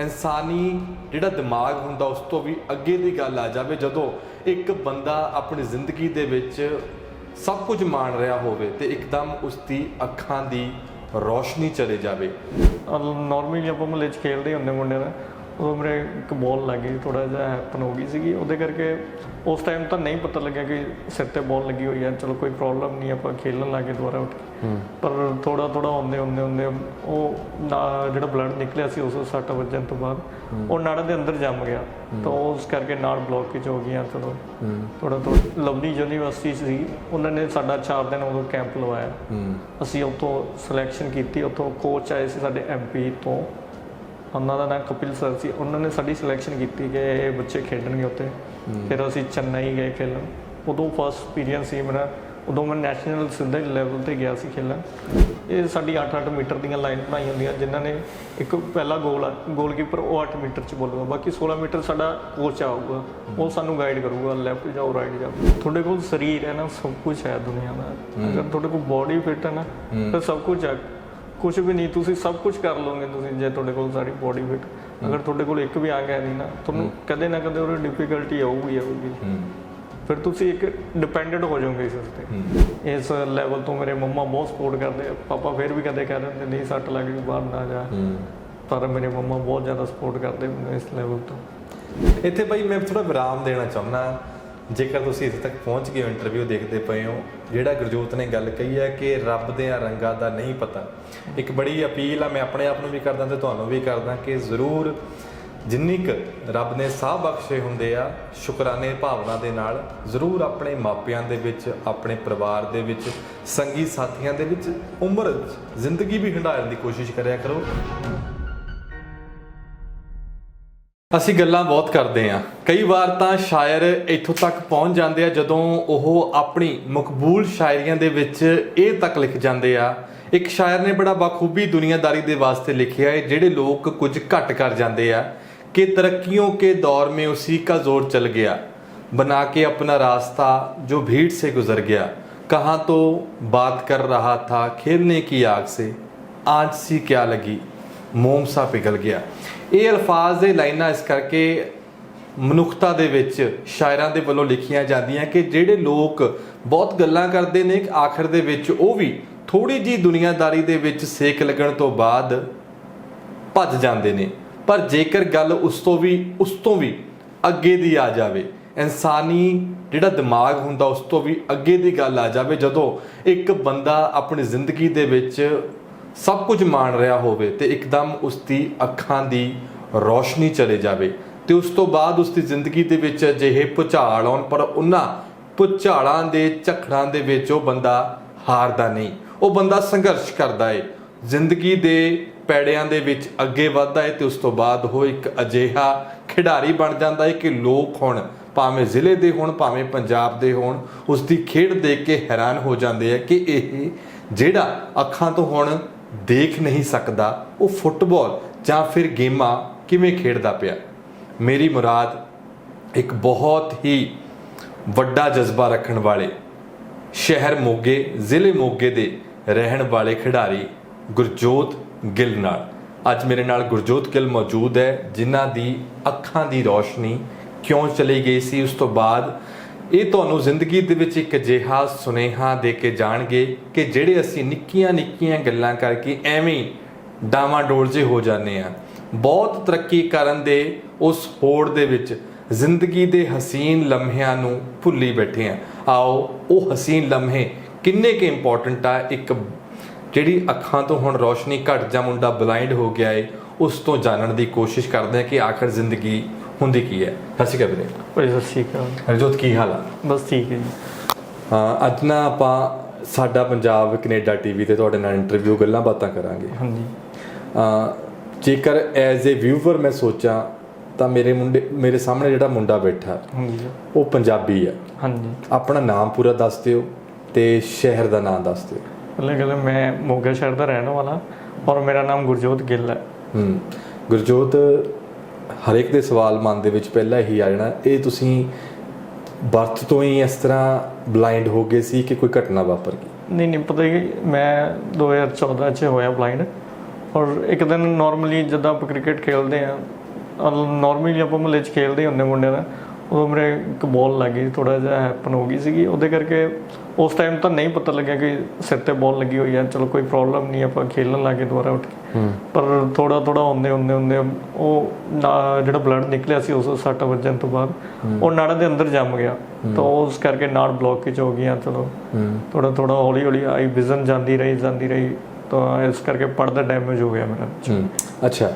ਇਨਸਾਨੀ ਜਿਹੜਾ ਦਿਮਾਗ ਹੁੰਦਾ ਉਸ ਤੋਂ ਵੀ ਅੱਗੇ ਦੀ ਗੱਲ ਆ ਜਾਵੇ, ਜਦੋਂ ਇੱਕ ਬੰਦਾ ਆਪਣੀ ਜ਼ਿੰਦਗੀ ਦੇ ਵਿੱਚ ਸਭ ਕੁਝ ਮਾਣ ਰਿਹਾ ਹੋਵੇ ਤੇ ਇੱਕਦਮ ਉਸ ਦੀ ਅੱਖਾਂ ਦੀ ਰੋਸ਼ਨੀ ਚਲੇ ਜਾਵੇ। ਨਾਰਮਲੀ ਆਪਾਂ ਮਹੱਲੇ 'ਚ ਖੇਡਦੇ ਹੁੰਦੇ ਮੁੰਡਿਆਂ ਨਾਲ। ਉਦੋਂ ਮੇਰੇ ਇੱਕ ਬਾਲ ਲੱਗ ਥੋੜਾ ਜਿਹਾ ਹੈਪਨ ਹੋ ਗਈ ਸੀਗੀ। ਉਹਦੇ ਕਰਕੇ ਉਸ ਟਾਈਮ ਤਾਂ ਨਹੀਂ ਪਤਾ ਲੱਗਿਆ ਕਿ ਸਿਰ ਤੇ ਬਾਲ ਲੱਗੀ ਹੋਈ ਹੈ। ਚਲੋ ਕੋਈ ਪ੍ਰੋਬਲਮ ਨਹੀਂ ਆਪਾਂ ਖੇਲਣ ਲੱਗੇ ਦੁਬਾਰਾ ਉੱਠ ਕੇ। ਪਰ ਥੋੜਾ ਥੋੜਾ ਹੁੰਦੇ ਹੁੰਦੇ ਹੁੰਦੇ ਉਹ ਨਾ- ਜਿਹੜਾ ਬਲੱਡ ਨਿਕਲਿਆ ਸੀ ਉਸ ਸੱਟ ਵੱਜਣ ਤੋਂ ਬਾਅਦ ਉਹ ਨਾੜਾਂ ਦੇ ਅੰਦਰ ਜੰਮ ਗਿਆ। ਤਾਂ ਉਸ ਕਰਕੇ ਨਾੜ ਬਲੌਕੇਜ ਹੋ ਗਈਆਂ ਚਲੋ। ਥੋੜਾ ਥੋੜਾ ਲਵਲੀ ਯੂਨੀਵਰਸਿਟੀ ਸੀ। ਉਹਨਾਂ ਨੇ ਸਾਡਾ 4 ਦਿਨ ਉਦੋਂ ਕੈਂਪ ਲਵਾਇਆ। ਅਸੀਂ ਉੱਥੋਂ ਸਿਲੈਕਸ਼ਨ ਕੀਤੀ। ਉੱਥੋਂ ਕੋਚ ਆਏ ਸੀ ਸਾਡੇ ਐਮਪੀ ਤੋਂ। ਉਹਨਾਂ ਦਾ ਨਾਮ ਕਪਿਲ ਸਰ ਸੀ ਉਹਨਾਂ ਨੇ ਸਾਡੀ ਸਿਲੈਕਸ਼ਨ ਕੀਤੀ ਕਿ ਇਹ ਬੱਚੇ ਖੇਡਣਗੇ ਉੱਥੇ। ਫਿਰ ਅਸੀਂ ਚੇਨਈ ਗਏ ਖੇਲਣ। ਉਦੋਂ ਫਸਟ ਐਕਸਪੀਰੀਅੰਸ ਸੀ ਮੇਰਾ। ਉਦੋਂ ਮੈਂ ਨੈਸ਼ਨਲ ਸਿੱਧੇ ਲੈਵਲ ਤੇ ਗਿਆ ਸੀ ਖੇਲਣ। ਇਹ ਸਾਡੀ 8-8 ਮੀਟਰ ਦੀਆਂ ਲਾਈਨ ਬਣਾਈ ਹੁੰਦੀਆਂ ਜਿਨ੍ਹਾਂ ਨੇ ਇੱਕ ਪਹਿਲਾ ਗੋਲ ਆ ਗੋਲਕੀਪਰ ਉਹ 8 ਮੀਟਰ ਚ ਬੋਲੂਗਾ ਬਾਕੀ 16 ਮੀਟਰ ਸਾਡਾ ਕੋਚ ਆਊਗਾ। ਉਹ ਸਾਨੂੰ ਗਾਈਡ ਕਰੂਗਾ ਲੈਫਟ ਜਾਓ ਰਾਈਟ ਜਾਓ। ਤੁਹਾਡੇ ਕੋਲ ਸਰੀਰ ਹੈ ਨਾ ਸਭ ਕੁਝ ਹੈ ਦੁਨੀਆ ਦਾ। ਅਗਰ ਤੁਹਾਡੇ ਕੋਲ ਬੋਡੀ ਫਿੱਟ ਹੈ ਨਾ ਤਾਂ ਸਭ ਕੁਝ ਹੈ। ਕੁਝ ਵੀ ਨਹੀਂ ਤੁਸੀਂ ਸਭ ਕੁਝ ਕਰ ਲਓਗੇ ਤੁਸੀਂ ਜੇ ਤੁਹਾਡੇ ਕੋਲ ਸਾਰੀ ਬੋਡੀ ਫਿੱਟ ਅਗਰ ਤੁਹਾਡੇ ਕੋਲ ਇੱਕ ਵੀ ਅੰਗ ਹੈ ਨਹੀਂ ਨਾ ਤੁਹਾਨੂੰ ਕਦੇ ਨਾ ਕਦੇ ਉਹ ਡਿਫਿਕਲਟੀ ਆਊਗੀ ਆਊਗੀ। ਫਿਰ ਤੁਸੀਂ ਇੱਕ ਡਿਪੈਂਡੈਂਟ ਹੋ ਜਾਓਗੇ ਇਸ ਉੱਤੇ। ਇਸ ਲੈਵਲ ਤੋਂ ਮੇਰੇ ਮੰਮਾ ਬਹੁਤ ਸਪੋਰਟ ਕਰਦੇ ਆ। ਪਾਪਾ ਫਿਰ ਵੀ ਕਦੇ ਕਹਿ ਦਿੰਦੇ ਨਹੀਂ ਸੱਟ ਲੱਗ ਗਈ ਬਾਹਰ ਨਾ ਜਾ। ਪਰ ਮੇਰੇ ਮੰਮਾ ਬਹੁਤ ਜ਼ਿਆਦਾ ਸਪੋਰਟ ਕਰਦੇ ਮੈਨੂੰ ਇਸ ਲੈਵਲ ਤੋਂ। ਇੱਥੇ ਬਾਈ ਮੈਂ ਥੋੜਾ ਵਿਰਾਮ ਦੇਣਾ ਚਾਹੁੰਦਾ। ਜੇਕਰ ਤੁਸੀਂ ਇੱਥੇ ਤੱਕ ਪਹੁੰਚ ਗਏ ਹੋ ਇੰਟਰਵਿਊ ਦੇਖਦੇ ਪਏ ਹੋ, ਜਿਹੜਾ ਗੁਰਜੋਤ ਨੇ ਗੱਲ ਕਹੀ ਹੈ ਕਿ ਰੱਬ ਦੇ ਰੰਗਾਂ ਦਾ ਨਹੀਂ ਪਤਾ। ਇੱਕ ਬੜੀ ਅਪੀਲ ਆ, ਮੈਂ ਆਪਣੇ ਆਪ ਨੂੰ ਵੀ ਕਰਦਾ ਤੇ ਤੁਹਾਨੂੰ ਵੀ ਕਰਦਾ ਕਿ ਜ਼ਰੂਰ ਜਿੰਨੀ ਕੁ ਰੱਬ ਨੇ ਸਾਹ ਬਖਸ਼ੇ ਹੁੰਦੇ ਆ, ਸ਼ੁਕਰਾਨੇ ਭਾਵਨਾ ਦੇ ਨਾਲ ਜ਼ਰੂਰ ਆਪਣੇ ਮਾਪਿਆਂ ਦੇ ਵਿੱਚ, ਆਪਣੇ ਪਰਿਵਾਰ ਦੇ ਵਿੱਚ, ਸੰਗੀ ਸਾਥੀਆਂ ਦੇ ਵਿੱਚ ਉਮਰ, ਜ਼ਿੰਦਗੀ ਵੀ ਹੰਡਾਉਣ ਦੀ ਕੋਸ਼ਿਸ਼ ਕਰਿਆ ਕਰੋ। ਅਸੀਂ ਗੱਲਾਂ ਬਹੁਤ ਕਰਦੇ ਆ ਕਈ ਵਾਰ ਤਾਂ ਸ਼ਾਇਰ ਇੱਥੋਂ ਤੱਕ ਪਹੁੰਚ ਜਾਂਦੇ ਆ ਜਦੋਂ ਉਹ ਆਪਣੀ ਮਕਬੂਲ ਸ਼ਾਇਰੀਆਂ ਦੇ ਵਿੱਚ ਇਹ ਤੱਕ ਲਿਖ ਜਾਂਦੇ ਆ। ਇੱਕ ਸ਼ਾਇਰ ਨੇ ਬੜਾ ਬਖੂਬੀ ਦੁਨੀਆਦਾਰੀ ਦੇ ਵਾਸਤੇ ਲਿਖਿਆ ਹੈ, ਜਿਹੜੇ ਲੋਕ ਕੁਝ ਘੱਟ ਕਰ ਜਾਂਦੇ ਆ। ਕਿ ਤਰੱਕੀਆਂ ਕੇ ਦੌਰ ਮੇ ਉਸੀ ਕਾ ਜ਼ੋਰ ਚਲ ਗਿਆ। ਬਣਾ ਕੇ ਆਪਣਾ ਰਾਸਤਾ ਜੋ ਭੀੜ ਸੇ ਗੁਜ਼ਰ ਗਿਆ। ਕਹਾਂ ਤੋਂ ਬਾਤ ਕਰ ਰਹਾ ਥਾ ਖੇਲਨੇ ਕੀ ਆਗ ਸੇ। ਆਜ ਸੀ ਕਿਆ ਲਗੀ। ਮੋਮਸਾ ਪਿਗਲ ਗਿਆ। ਇਹ ਅਲਫਾਜ਼ ਦੇ ਲਾਈਨਾਂ ਇਸ ਕਰਕੇ ਮਨੁੱਖਤਾ ਦੇ ਵਿੱਚ ਸ਼ਾਇਰਾਂ ਦੇ ਵੱਲੋਂ ਲਿਖੀਆਂ ਜਾਂਦੀਆਂ ਕਿ ਜਿਹੜੇ ਲੋਕ ਬਹੁਤ ਗੱਲਾਂ ਕਰਦੇ ਨੇ ਆਖਰ ਦੇ ਵਿੱਚ ਉਹ ਵੀ ਥੋੜੀ ਜੀ ਦੁਨੀਆਦਾਰੀ ਦੇ ਵਿੱਚ ਸੇਕ ਲੱਗਣ ਤੋਂ ਬਾਅਦ ਭੱਜ ਜਾਂਦੇ ਨੇ। ਪਰ ਜੇਕਰ ਗੱਲ ਉਸ ਤੋਂ ਵੀ, ਉਸ ਤੋਂ ਵੀ ਅੱਗੇ ਦੀ ਆ ਜਾਵੇ, ਇਨਸਾਨੀ ਜਿਹੜਾ ਦਿਮਾਗ ਹੁੰਦਾ ਉਸ ਤੋਂ ਵੀ ਅੱਗੇ ਦੀ ਗੱਲ ਆ ਜਾਵੇ, ਜਦੋਂ ਇੱਕ ਬੰਦਾ ਆਪਣੀ ਜ਼ਿੰਦਗੀ ਦੇ ਵਿੱਚ ਸਭ ਕੁਝ ਮਾਣ ਰਿਹਾ ਹੋਵੇ ਤੇ ਇੱਕਦਮ ਉਸ ਦੀ ਅੱਖਾਂ ਦੀ ਰੋਸ਼ਨੀ ਚਲੇ ਜਾਵੇ ਤੇ ਉਸ ਤੋਂ ਬਾਅਦ ਉਸ ਦੀ ਜ਼ਿੰਦਗੀ ਦੇ ਵਿੱਚ ਅਜਿਹੇ ਭੁਚਾਲ ਆਉਣ, ਪਰ ਉਹਨਾਂ ਭੁਚਾਲਾਂ ਦੇ ਝਖੜਾਂ ਦੇ ਵਿੱਚ ਉਹ ਬੰਦਾ ਹਾਰਦਾ ਨਹੀਂ। ਉਹ ਬੰਦਾ ਸੰਘਰਸ਼ ਕਰਦਾ ਏ। ਜ਼ਿੰਦਗੀ ਦੇ ਪੈੜਿਆਂ ਦੇ ਵਿੱਚ ਅੱਗੇ ਵੱਧਦਾ ਹੈ ਤੇ ਉਸ ਤੋਂ ਬਾਅਦ ਉਹ ਇੱਕ ਅਜਿਹਾ ਖਿਡਾਰੀ ਬਣ ਜਾਂਦਾ ਹੈ ਕਿ ਲੋਕ ਹੁਣ, ਭਾਵੇਂ ਜ਼ਿਲ੍ਹੇ ਦੇ ਹੋਣ, ਭਾਵੇਂ ਪੰਜਾਬ ਦੇ ਹੋਣ ਉਸ ਦੀ ਖੇਡ ਦੇਖ ਕੇ ਹੈਰਾਨ ਹੋ ਜਾਂਦੇ ਆ ਕਿ ਇਹ ਜਿਹੜਾ ਅੱਖਾਂ ਤੋਂ ਹੁਣ ਦੇਖ ਨਹੀਂ ਸਕਦਾ ਉਹ ਫੁੱਟਬਾਲ ਜਾਂ ਫਿਰ ਗੇਮਾਂ ਕਿਵੇਂ ਖੇਡਦਾ ਪਿਆ। ਮੇਰੀ ਮੁਰਾਦ ਇੱਕ ਬਹੁਤ ਹੀ ਵੱਡਾ ਜਜ਼ਬਾ ਰੱਖਣ ਵਾਲੇ ਸ਼ਹਿਰ ਮੋਗੇ, ਜ਼ਿਲ੍ਹੇ ਮੋਗੇ ਦੇ ਰਹਿਣ ਵਾਲੇ ਖਿਡਾਰੀ ਗੁਰਜੋਤ ਗਿੱਲ ਨਾਲ। ਅੱਜ ਮੇਰੇ ਨਾਲ ਗੁਰਜੋਤ ਗਿੱਲ ਮੌਜੂਦ ਹੈ, ਜਿਨ੍ਹਾਂ ਦੀ ਅੱਖਾਂ ਦੀ ਰੋਸ਼ਨੀ ਕਿਉਂ ਚਲੀ ਗਈ ਸੀ, ਉਸ ਤੋਂ ਬਾਅਦ ਇਹ ਤੁਹਾਨੂੰ ਜ਼ਿੰਦਗੀ ਦੇ ਵਿੱਚ ਇੱਕ ਅਜਿਹਾ ਸੁਨੇਹਾ ਦੇ ਕੇ ਜਾਣਗੇ ਕਿ ਜਿਹੜੇ ਅਸੀਂ ਨਿੱਕੀਆਂ ਨਿੱਕੀਆਂ ਗੱਲਾਂ ਕਰਕੇ ਐਵੇਂ ਡਾਵਾਂ ਡੋਲ ਜੇ ਹੋ ਜਾਂਦੇ ਆ ਬਹੁਤ ਤਰੱਕੀ ਕਰਨ ਦੇ ਉਸ ਹੋੜ ਦੇ ਵਿੱਚ ਜ਼ਿੰਦਗੀ ਦੇ ਹਸੀਨ ਲਮਹਿਆਂ ਨੂੰ ਭੁੱਲੀ ਬੈਠੇ ਆ ਆਓ, ਉਹ ਹਸੀਨ ਲਮਹੇ ਕਿੰਨੇ ਕੁ ਇੰਪੋਰਟੈਂਟ ਆ, ਇੱਕ ਜਿਹੜੀ ਅੱਖਾਂ ਤੋਂ ਹੁਣ ਰੋਸ਼ਨੀ ਘਟ ਜਾਂ ਮੁੰਡਾ ਬਲਾਈਂਡ ਹੋ ਗਿਆ ਏ, ਉਸ ਤੋਂ ਜਾਣਨ ਦੀ ਕੋਸ਼ਿਸ਼ ਕਰਦੇ ਆ ਕਿ ਆਖਰ ਜ਼ਿੰਦਗੀ ਹੁੰਦੀ ਕੀ ਹੈ? ਸਤਿ ਸ਼੍ਰੀ ਅਕਾਲ ਵੀਰੇ। ਭਾਈ ਸਤਿ ਸ਼੍ਰੀ ਅਕਾਲ। ਹਰਜੋਤ ਕੀ ਹਾਲ ਆ? ਬਸ ਠੀਕ ਹੈ ਜੀ। ਹਾਂ ਅੱਜ ਨਾ ਆਪਾਂ ਸਾਡਾ ਪੰਜਾਬ ਕੈਨੇਡਾ ਟੀਵੀ ਤੇ ਤੁਹਾਡੇ ਨਾਲ ਇੰਟਰਵਿਊ ਗੱਲਾਂ ਬਾਤਾਂ ਕਰਾਂਗੇ। ਹਾਂਜੀ। ਅਹ ਜੇਕਰ ਐਜ਼ ਅ ਵਿਊਅਰ ਮੈਂ ਸੋਚਾਂ ਤਾਂ ਮੇਰੇ ਮੁੰਡੇ ਮੇਰੇ ਸਾਹਮਣੇ ਜਿਹੜਾ ਮੁੰਡਾ ਬੈਠਾ ਹਾਂਜੀ। ਉਹ ਪੰਜਾਬੀ ਆ। ਹਾਂਜੀ। ਆਪਣਾ ਨਾਮ ਪੂਰਾ ਦੱਸ ਦਿਓ ਤੇ ਸ਼ਹਿਰ ਦਾ ਨਾਮ ਦੱਸ ਦਿਓ। ਪਹਿਲੇ ਗੱਲ ਮੈਂ ਮੋਗਾ ਸ਼ਹਿਰ ਦਾ ਰਹਿਣ ਵਾਲਾ ਔਰ ਮੇਰਾ ਨਾਮ ਗੁਰਜੋਤ ਗਿੱਲ ਹੈ। ਹੂੰ। ਗੁਰਜੋਤ ਹਰੇਕ ਦੇ ਸਵਾਲ ਮਨ ਦੇ ਵਿੱਚ ਪਹਿਲਾਂ ਹੀ ਆ ਜਾਣਾ, ਇਹ ਤੁਸੀਂ ਬਰਥ ਤੋਂ ਹੀ ਇਸ ਤਰ੍ਹਾਂ ਬਲਾਈਂਡ ਹੋ ਗਏ ਸੀ ਕਿ ਕੋਈ ਘਟਨਾ ਵਾਪਰ ਗਈ? ਨਹੀਂ ਨਹੀਂ, ਪਤਾ ਕਿ, ਮੈਂ 2014 ਚ ਹੋਇਆ ਬਲਾਈਂਡ ਔਰ ਇੱਕ ਦਿਨ ਨਾਰਮਲੀ ਜਦੋਂ ਆਪਾਂ ਕ੍ਰਿਕਟ ਖੇਡਦੇ ਆ ਨਾਰਮਲੀ ਆਪਾਂ ਮਹੱਲੇ 'ਚ ਖੇਡਦੇ ਹੁੰਦੇ ਮੁੰਡਿਆਂ ਦਾ ਉਦੋਂ ਮੇਰੇ ਇੱਕ ਬਾਲ ਲੱਗੀ ਥੋੜਾ ਜਿਹਾ ਹੈਪਨ ਹੋ ਗਈ ਸੀਗੀ, ਉਹਦੇ ਕਰਕੇ ਉਸ ਟਾਈਮ ਤਾਂ ਨਹੀਂ ਪਤਾ ਲੱਗਿਆ ਕਿ ਸਿਰ ਤੇ ਬਾਲ ਲੱਗੀ ਹੋਈ ਹੈ ਚਲੋ ਕੋਈ ਪ੍ਰੋਬਲਮ ਨਹੀਂ, ਆਪਾਂ ਖੇਲਣ ਲੱਗੇ ਦੁਬਾਰਾ ਉੱਠ ਕੇ। ਪਰ ਥੋੜਾ ਥੋੜਾ ਹੁੰਦੇ ਹੁੰਦੇ ਹੁੰਦੇ ਉਹ ਜਿਹੜਾ ਬਲੱਡ ਨਿਕਲਿਆ ਸੀ ਉਸ ਸੱਟ ਵੱਜਣ ਤੋਂ ਬਾਅਦ ਉਹ ਨਾੜ ਦੇ ਅੰਦਰ ਜੰਮ ਗਿਆ। ਤਾਂ ਉਸ ਕਰਕੇ ਨਾੜ ਬਲੌਕੇਜ ਹੋ ਗਈਆਂ ਚਲੋ। ਥੋੜਾ ਥੋੜਾ ਹੌਲੀ ਹੌਲੀ ਆਈ ਵਿਜ਼ਨ ਜਾਂਦੀ ਰਹੀ ਜਾਂਦੀ ਰਹੀ। ਤਾਂ ਇਸ ਕਰਕੇ ਪੜਦਾ ਡੈਮੇਜ ਹੋ ਗਿਆ ਮੇਰਾ। ਅੱਛਾ।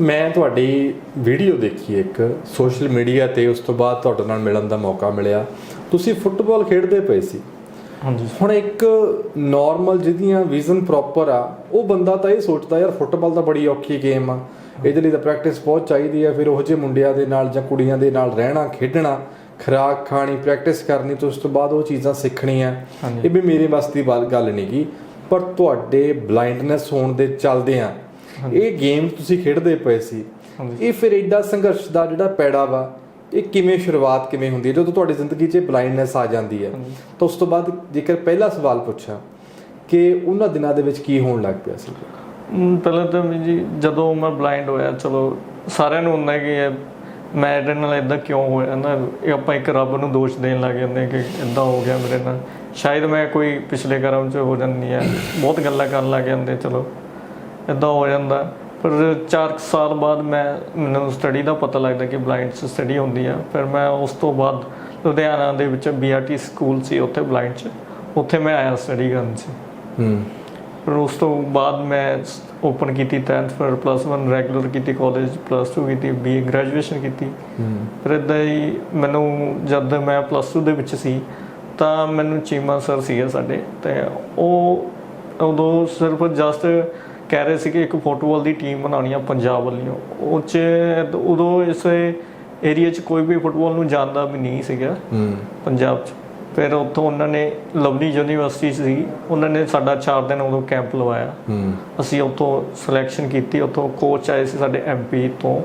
ਮੈਂ ਤੁਹਾਡੀ ਵੀਡੀਓ ਦੇਖੀ ਇੱਕ ਸੋਸ਼ਲ ਮੀਡੀਆ ਤੇ ਉਸ ਤੋਂ ਬਾਅਦ ਤੁਹਾਡੇ ਨਾਲ ਮਿਲਣ ਦਾ ਮੌਕਾ ਮਿਲਿਆ। ਤੁਸੀਂ ਫੁੱਟਬਾਲ ਖੇਡਦੇ ਪਏ ਸੀ। ਹਾਂਜੀ। ਹੁਣ ਇੱਕ ਨਾਰਮਲ ਜਿਹਦੀਆਂ ਵਿਜ਼ਨ ਪ੍ਰੋਪਰ ਆ ਉਹ ਬੰਦਾ ਤਾਂ ਇਹ ਸੋਚਦਾ ਯਾਰ ਫੁੱਟਬਾਲ ਤਾਂ ਬੜੀ ਔਖੀ ਗੇਮ ਆ। ਇਹਦੇ ਲਈ ਤਾਂ ਪ੍ਰੈਕਟਿਸ ਬਹੁਤ ਚਾਹੀਦੀ ਆ। ਫਿਰ ਉਹ ਜਿਹੇ ਮੁੰਡਿਆਂ ਦੇ ਨਾਲ ਜਾਂ ਕੁੜੀਆਂ ਦੇ ਨਾਲ ਰਹਿਣਾ ਖੇਡਣਾ ਖੁਰਾਕ ਖਾਣੀ ਪ੍ਰੈਕਟਿਸ ਕਰਨੀ ਤੇ ਉਸ ਤੋਂ ਬਾਅਦ ਉਹ ਚੀਜ਼ਾਂ ਸਿੱਖਣੀਆਂ। ਇਹ ਵੀ ਮੇਰੇ ਵਾਸਤੇ ਦੀ ਗੱਲ ਨਹੀਂ ਗੀ ਪਰ ਤੁਹਾਡੇ ਬਲਾਈਂਡਨੈਸ ਹੋਣ ਦੇ ਚੱਲਦੇ ਆ। ਇਹ ਗੇਮ ਤੁਸੀਂ ਖੇਡਦੇ ਪਏ ਸੀ। ਇਹ ਫਿਰ ਐਡਾ ਸੰਘਰਸ਼ ਦਾ ਜਿਹੜਾ ਪੈੜਾ ਵਾ ਇਹ ਕਿਵੇਂ ਸ਼ੁਰੂਆਤ ਕਿਵੇਂ ਹੁੰਦੀ ਹੈ? ਜਦੋਂ ਤੁਹਾਡੀ ਜ਼ਿੰਦਗੀ 'ਚ ਬਲਾਈਂਡਨੈਸ ਆ ਜਾਂਦੀ ਹੈ ਤਾਂ ਉਸ ਤੋਂ ਬਾਅਦ ਜੇਕਰ ਪਹਿਲਾ ਸਵਾਲ ਪੁੱਛਾਂ ਕਿ ਉਹਨਾਂ ਦਿਨਾਂ ਦੇ ਵਿੱਚ ਕੀ ਹੋਣ ਲੱਗ ਪਿਆ ਸੀ? ਪਹਿਲਾਂ ਤਾਂ ਜੀ ਜਦੋਂ ਮੈਂ ਬਲਾਈਂਡ ਹੋਇਆ ਚਲੋ ਸਾਰਿਆਂ ਨੂੰ ਹੁੰਦਾ ਕਿ ਇਹ ਮੈਂ ਇਹਦੇ ਨਾਲ ਇਦਾਂ ਕਿਉਂ ਹੋਇਆ ਨਾ? ਇਹ ਆਪਾਂ ਇੱਕ ਰੱਬ ਨੂੰ ਦੋਸ਼ ਦੇਣ ਲੱਗ ਜਾਂਦੇ ਕਿ ਇਦਾਂ ਹੋ ਗਿਆ ਮੇਰੇ ਨਾਲ। ਸ਼ਾਇਦ ਮੈਂ ਕੋਈ ਪਿਛਲੇ ਕਰਮ 'ਚ ਹੋ ਜਾਂਦੀ ਹੈ ਬਹੁਤ ਗੱਲਾਂ ਕਰਨ ਲੱਗ ਜਾਂਦੇ ਚਲੋ ਇਦਾਂ ਹੋ ਜਾਂਦਾ। ਪਰ 4 ਸਾਲ ਬਾਅਦ ਮੈਂ ਮੈਨੂੰ ਸਟੱਡੀ ਦਾ ਪਤਾ ਲੱਗਦਾ ਕਿ ਬਲਾਈਂਡ ਸਟੱਡੀ ਹੁੰਦੀ ਆ। ਫਿਰ ਮੈਂ ਉਸ ਤੋਂ ਬਾਅਦ ਲੁਧਿਆਣਾ ਦੇ ਵਿੱਚ ਬੀਆਰਟੀ ਸਕੂਲ ਸੀ ਉੱਥੇ ਬਲਾਈਂਡ 'ਚ। ਉੱਥੇ ਮੈਂ ਆਇਆ ਸਟੱਡੀ ਕਰਨ 'ਚ ਹੂੰ। ਫਿਰ ਉਸ ਤੋਂ ਬਾਅਦ ਮੈਂ ਓਪਨ ਕੀਤੀ 10th ਫਿਰ ਪਲੱਸ 1 ਰੈਗੂਲਰ ਕੀਤੀ ਕਾਲਜ ਪਲੱਸ 2 ਕੀਤੀ ਬੀਏ ਗ੍ਰੈਜੂਏਸ਼ਨ ਕੀਤੀ। ਹੂੰ। ਫਿਰ ਇਦਾਂ ਹੀ ਮੈਨੂੰ ਜਦ ਮੈਂ ਪਲੱਸ 2 ਦੇ ਵਿੱਚ ਸੀ ਤਾਂ ਮੈਨੂੰ ਚੀਮਾ ਸਰ ਸੀਗੇ ਸਾਡੇ। ਤੇ ਉਹ ਉਦੋਂ ਸਿਰਫ ਜਸਟ ਕਹਿ ਰਹੇ ਸੀ ਕਿ ਇੱਕ ਫੁੱਟਬਾਲ ਦੀ ਟੀਮ ਬਣਾਉਣੀ ਆ ਪੰਜਾਬ ਵੱਲੋਂ। ਉਹ ਚ ਉਦੋਂ ਇਸ ਏਰੀਆ 'ਚ ਕੋਈ ਵੀ ਫੁੱਟਬਾਲ ਨੂੰ ਜਾਣਦਾ ਵੀ ਨਹੀਂ ਸੀਗਾ ਪੰਜਾਬ 'ਚ। ਫਿਰ ਉੱਥੋਂ ਉਹਨਾਂ ਨੇ ਲਵਲੀ ਯੂਨੀਵਰਸਿਟੀ ਸੀ ਉਹਨਾਂ ਨੇ ਸਾਡਾ 4 ਦਿਨ ਉਦੋਂ ਕੈਂਪ ਲਵਾਇਆ। ਅਸੀਂ ਉੱਥੋਂ ਸਿਲੈਕਸ਼ਨ ਕੀਤੀ ਉੱਥੋਂ ਕੋਚ ਆਏ ਸੀ ਸਾਡੇ ਐਮਪੀ ਤੋਂ।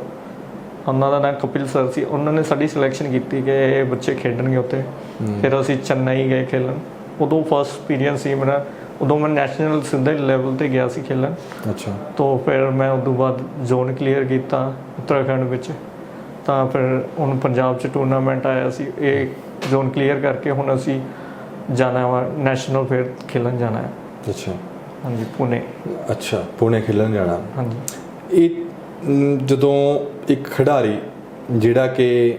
ਉਹਨਾਂ ਦਾ ਨਾਮ ਕਪਿਲ ਸਰ ਸੀ ਉਹਨਾਂ ਨੇ ਸਾਡੀ ਸਿਲੈਕਸ਼ਨ ਕੀਤੀ ਕਿ ਇਹ ਬੱਚੇ ਖੇਡਣਗੇ ਉੱਥੇ। ਫਿਰ ਅਸੀਂ ਚੇਨਈ ਗਏ ਖੇਲਣ। ਉਦੋਂ ਫਸਟ ਐਕਸਪੀਰੀਅੰਸ ਸੀ ਮੇਰਾ। ਉਦੋਂ ਮੈਂ ਨੈਸ਼ਨਲ ਸਿੱਧੇ ਲੈਵਲ ਤੇ ਗਿਆ ਸੀ ਖੇਲਣ। ਅੱਛਾ। ਤੋਂ ਫਿਰ ਮੈਂ ਤੋਂ ਬਾਅਦ ਜ਼ੋਨ ਕਲੀਅਰ ਕੀਤਾ ਉੱਤਰਾਖੰਡ ਵਿੱਚ। ਤਾਂ ਫਿਰ ਹੁਣ ਪੰਜਾਬ 'ਚ ਟੂਰਨਾਮੈਂਟ ਆਇਆ ਸੀ। ਇਹ ਜ਼ੋਨ ਕਲੀਅਰ ਕਰਕੇ ਹੁਣ ਅਸੀਂ ਜਾਣਾ ਵਾ ਨੈਸ਼ਨਲ ਫੇਰ ਖੇਲਣ ਜਾਣਾ ਹੈ। ਅੱਛਾ। ਹਾਂਜੀ ਪੁਣੇ। ਅੱਛਾ ਪੁਣੇ ਖੇਲਣ ਜਾਣਾ। ਹਾਂਜੀ। ਇਹ ਜਦੋਂ ਇੱਕ ਖਿਡਾਰੀ ਜਿਹੜਾ ਕਿ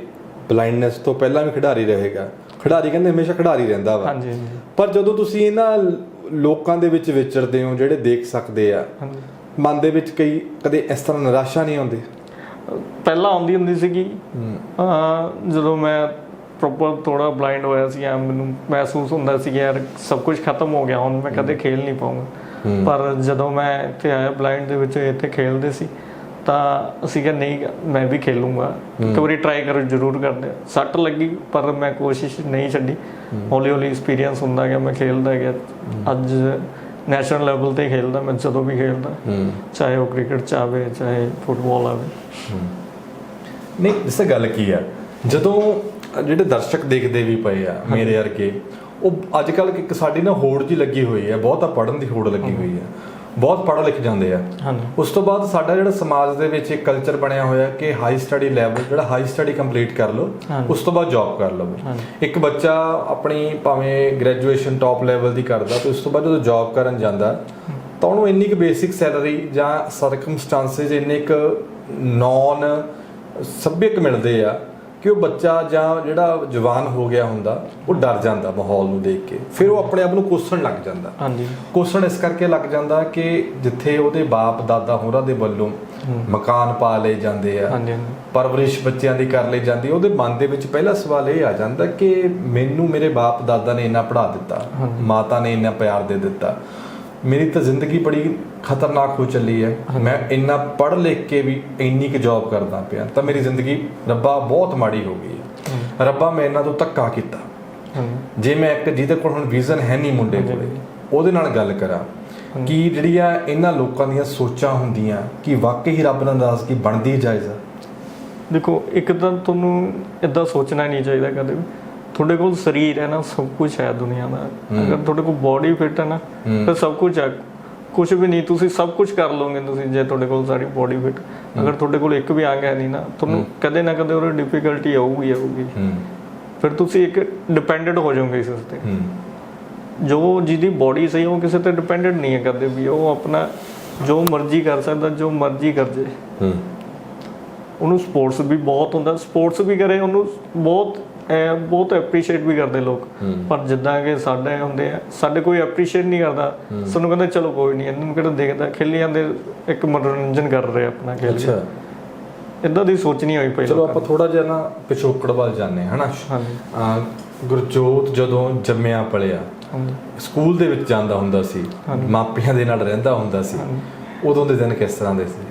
ਬਲਾਈਂਡਨੈਸ ਤੋਂ ਪਹਿਲਾਂ ਵੀ ਖਿਡਾਰੀ ਰਹੇਗਾ ਖਿਡਾਰੀ ਕਹਿੰਦੇ ਹਮੇਸ਼ਾ ਖਿਡਾਰੀ ਰਹਿੰਦਾ ਵਾ। ਹਾਂਜੀ ਹਾਂਜੀ। ਪਰ ਜਦੋਂ ਤੁਸੀਂ ਇਹਨਾਂ ਲੋਕਾਂ ਦੇ ਵਿੱਚ ਵਿਚਰਦੇ ਹੋ ਜਿਹੜੇ ਦੇਖ ਸਕਦੇ ਆ। ਮਨ ਦੇ ਵਿੱਚ ਕਈ ਕਦੇ ਇਸ ਤਰ੍ਹਾਂ ਨਿਰਾਸ਼ਾ ਨਹੀਂ ਆਉਂਦੀ? ਪਹਿਲਾਂ ਆਉਂਦੀ ਹੁੰਦੀ ਸੀਗੀ। ਜਦੋਂ ਮੈਂ ਪ੍ਰੋਪਰ ਥੋੜਾ ਬਲਾਈਂਡ ਹੋਇਆ ਸੀ ਮੈਨੂੰ ਮਹਿਸੂਸ ਹੁੰਦਾ ਸੀ ਯਾਰ ਸਭ ਕੁਝ ਖਤਮ ਹੋ ਗਿਆ ਹੁਣ ਮੈਂ ਕਦੇ ਖੇਲ ਨਹੀਂ ਪਾਉਂਗਾ ਪਰ ਜਦੋਂ ਮੈਂ ਇੱਥੇ ਆਇਆ ਬਲਾਈਂਡ ਦੇ ਵਿੱਚ ਇੱਥੇ ਖੇਲਦੇ ਸੀ ਤਾਂ ਅਸੀਂ ਕਿਹਾ ਨਹੀਂ ਮੈਂ ਵੀ ਖੇਲੂੰਗਾ। ਇੱਕ ਵਾਰੀ ਟਰਾਈ ਕਰੋ ਜ਼ਰੂਰ ਕਰਦੇ। ਸੱਟ ਲੱਗੀ ਪਰ ਮੈਂ ਕੋਸ਼ਿਸ਼ ਨਹੀਂ ਛੱਡੀ। ਹੌਲੀ ਹੌਲੀ ਐਕਸਪੀਰੀਅੰਸ ਹੁੰਦਾ ਗਿਆ ਮੈਂ ਖੇਲਦਾ ਗਿਆ। ਅੱਜ ਨੈਸ਼ਨਲ ਲੈਵਲ ਤੇ ਖੇਲਦਾ ਮੈਂ ਜਦੋਂ ਵੀ ਖੇਲਦਾ। ਚਾਹੇ ਉਹ ਕ੍ਰਿਕਟ ਚ ਆਵੇ ਚਾਹੇ ਫੁੱਟਬਾਲ ਆਵੇ। ਨਹੀਂ ਇਸ ਗੱਲ ਕੀ ਆ? ਜਦੋਂ ਜਿਹੜੇ ਦਰਸ਼ਕ ਦੇਖਦੇ ਵੀ ਪਏ ਆ ਮੇਰੇ ਵਰਗੇ ਉਹ ਅੱਜ ਕੱਲ ਇੱਕ ਸਾਡੀ ਨਾ ਹੋੜ ਜੀ ਲੱਗੀ ਹੋਈ ਹੈ ਬਹੁਤਾ ਪੜਨ ਦੀ ਹੋੜ ਲੱਗੀ ਹੋਈ ਹੈ ਬਹੁਤ ਪੜ੍ਹ ਲਿਖ ਜਾਂਦੇ ਆ ਹਾਂਜੀ ਉਸ ਤੋਂ ਬਾਅਦ ਸਾਡਾ ਜਿਹੜਾ ਸਮਾਜ ਦੇ ਵਿੱਚ ਇੱਕ ਕਲਚਰ ਬਣਿਆ ਹੋਇਆ ਕਿ ਹਾਈ ਸਟੱਡੀ ਲੈਵਲ ਜਿਹੜਾ ਹਾਈ ਸਟੱਡੀ ਕੰਪਲੀਟ ਕਰ ਲਓ। ਉਸ ਤੋਂ ਬਾਅਦ ਜੌਬ ਕਰ ਲਓ ਹਾਂਜੀ। ਇੱਕ ਬੱਚਾ ਆਪਣੀ ਭਾਵੇਂ ਗ੍ਰੈਜੂਏਸ਼ਨ ਟਾਪ ਲੈਵਲ ਦੀ ਕਰਦਾ ਤੇ ਉਸ ਤੋਂ ਬਾਅਦ ਜਦੋਂ ਜੌਬ ਕਰਨ ਜਾਂਦਾ ਤਾਂ ਉਹਨੂੰ ਇੰਨੀ ਕੁ ਬੇਸਿਕ ਸੈਲਰੀ ਜਾਂ ਸਰਕਮਸਟੈਂਸਸ ਇੰਨੇ ਕੁ ਨੌਨ ਸੱਭਿਅਕ ਮਿਲਦੇ ਆ ਕਿ ਉਹ ਬੱਚਾ ਜਾਂ ਜਿਹੜਾ ਜਵਾਨ ਹੋ ਗਿਆ ਹੁੰਦਾ ਉਹ ਡਰ ਜਾਂਦਾ ਮਾਹੌਲ ਨੂੰ ਦੇਖ ਕੇ। ਫਿਰ ਉਹ ਆਪਣੇ ਆਪ ਨੂੰ ਕੋਸਣ ਲੱਗ ਜਾਂਦਾ। ਹਾਂਜੀ। ਕੋਸਣ ਇਸ ਕਰਕੇ ਲੱਗ ਜਾਂਦਾ ਕਿ ਜਿੱਥੇ ਉਹਦੇ ਬਾਪ ਦਾਦਾ ਹੋਰਾਂ ਦੇ ਵੱਲੋਂ ਮਕਾਨ ਪਾ ਲਏ ਜਾਂਦੇ ਆ ਹਾਂਜੀ ਪਰਵਰਿਸ਼ ਬੱਚਿਆਂ ਦੀ ਕਰ ਲਈ ਜਾਂਦੀ ਉਹਦੇ ਮਨ ਦੇ ਵਿੱਚ ਪਹਿਲਾ ਸਵਾਲ ਇਹ ਆ ਜਾਂਦਾ ਕਿ ਮੈਨੂੰ ਮੇਰੇ ਬਾਪ ਦਾਦਾ ਨੇ ਇੰਨਾ ਪੜ੍ਹਾ ਦਿੱਤਾ ਮਾਤਾ ਨੇ ਇੰਨਾ ਪਿਆਰ ਦੇ ਦਿੱਤਾ। ਮੇਰੀ ਤਾਂ ਜ਼ਿੰਦਗੀ ਬੜੀ ਖਤਰਨਾਕ ਹੋ ਚੱਲੀ ਹੈ। ਮੈਂ ਇੰਨਾ ਪੜ੍ਹ ਲਿਖ ਕੇ ਵੀ ਇੰਨੀ ਕੁ ਜੌਬ ਕਰਦਾ ਪਿਆ ਤਾਂ ਮੇਰੀ ਜ਼ਿੰਦਗੀ ਰੱਬਾ ਬਹੁਤ ਮਾੜੀ ਹੋ ਗਈ ਹੈ। ਰੱਬਾ ਮੈਂ ਇਹਨਾਂ ਤੋਂ ਧੱਕਾ ਕੀਤਾ। ਜੇ ਮੈਂ ਇੱਕ ਜਿਹਦੇ ਕੋਲ ਹੁਣ ਵਿਜ਼ਨ ਹੈ ਨਹੀਂ ਮੁੰਡੇ ਕੋਲੇ ਉਹਦੇ ਨਾਲ ਗੱਲ ਕਰਾਂ। ਕਿ ਜਿਹੜੀਆਂ ਇਹਨਾਂ ਲੋਕਾਂ ਦੀਆਂ ਸੋਚਾਂ ਹੁੰਦੀਆਂ ਕਿ ਵਾਕਈ ਹੀ ਰੱਬ ਨਾਲ ਨਾਰਾਜ਼ਗੀ ਬਣਦੀ ਜਾਇਜ਼। ਆ ਦੇਖੋ ਇੱਕ ਤਾਂ ਤੁਹਾਨੂੰ ਇਦਾਂ ਸੋਚਣਾ ਨਹੀਂ ਚਾਹੀਦਾ ਕਦੇ ਵੀ। ਤੁਹਾਡੇ ਕੋਲ ਸਰੀਰ ਹੈ ਨਾ ਸਭ ਕੁਝ ਹੈ ਦੁਨੀਆ ਦਾ। ਅਗਰ ਤੁਹਾਡੇ ਕੋਲ ਬਾਡੀ ਫਿਟ ਹੈ ਨਾ। ਤਾਂ ਸਭ ਕੁਝ ਹੈ। ਕੁਝ ਵੀ ਨਹੀਂ ਤੁਸੀਂ ਸਭ ਕੁਝ ਕਰ ਲਓਗੇ ਤੁਸੀਂ ਜੇ ਤੁਹਾਡੇ ਕੋਲ ਸਾਰੀ ਬੋਡੀ ਫਿਟ ਅਗਰ ਤੁਹਾਡੇ ਕੋਲ ਇੱਕ ਵੀ ਅੰਗ ਹੈ ਨਹੀਂ ਨਾ ਤੁਹਾਨੂੰ ਕਦੇ ਨਾ ਕਦੇ ਉਹ ਡਿਫਿਕਲਟੀ ਆਊਗੀ ਆਊਗੀ। ਫਿਰ ਤੁਸੀਂ ਇੱਕ ਡਿਪੈਂਡੈਂਟ ਹੋ ਜਾਓਗੇ ਇਸ ਹੂੰ। ਜੋ ਜਿਹਦੀ ਬੋਡੀ ਸਹੀ ਉਹ ਕਿਸੇ ਤੇ ਡਿਪੈਂਡੈਂਟ ਨਹੀਂ ਹੈ ਕਦੇ ਵੀ ਉਹ ਆਪਣਾ ਜੋ ਮਰਜ਼ੀ ਕਰ ਸਕਦਾ ਜੋ ਮਰਜ਼ੀ ਕਰ ਜੇ। ਉਹਨੂੰ ਸਪੋਰਟਸ ਵੀ ਬਹੁਤ ਹੁੰਦਾ। ਸਪੋਰਟਸ ਵੀ ਕਰੇ ਉਹਨੂੰ ਬਹੁਤ ਅਹ, ਬਹੁਤ ਐਪਰੀਸ਼ੀਏਟ ਵੀ ਕਰਦੇ ਲੋਕ। ਪਰ ਜਿੱਦਾਂ ਕਿ ਸਾਡੇ ਹੁੰਦੇ ਆ ਸਾਡੇ ਕੋਈ ਐਪਰੀਸ਼ੀਏਟ ਨਹੀਂ ਕਰਦਾ। ਸਾਨੂੰ ਕਹਿੰਦੇ ਚਲੋ ਕੋਈ ਨਹੀਂ ਇਹਨੂੰ ਕਿਹੜਾ ਦੇਖਦਾ? ਖੇਲੀ ਜਾਂਦੇ ਇੱਕ ਮਨੋਰੰਜਨ ਕਰ ਰਹੇ ਆਪਣਾ ਖੇਲ। ਅੱਛਾ। ਇਦਾਂ ਦੀ ਸੋਚ ਨਹੀਂ ਹੋਈ ਪਹਿਲਾਂ ਚਲੋ ਆਪਾਂ ਥੋੜਾ ਜਿਹਾ ਨਾ ਪਿਛੋਕੜ ਵੱਲ ਜਾਂਦੇ ਹਾਂ ਹਨਾ? ਗੁਰਜੋਤ ਜਦੋਂ ਜੰਮਿਆ ਪਲਿਆ ਸਕੂਲ ਦੇ ਵਿੱਚ ਜਾਂਦਾ ਹੁੰਦਾ ਸੀ ਮਾਪਿਆਂ ਦੇ ਨਾਲ ਰਹਿੰਦਾ ਹੁੰਦਾ ਸੀ ਉਦੋਂ ਦੇ ਦਿਨ ਕਿਸ ਤਰ੍ਹਾਂ ਦੇ ਸੀ?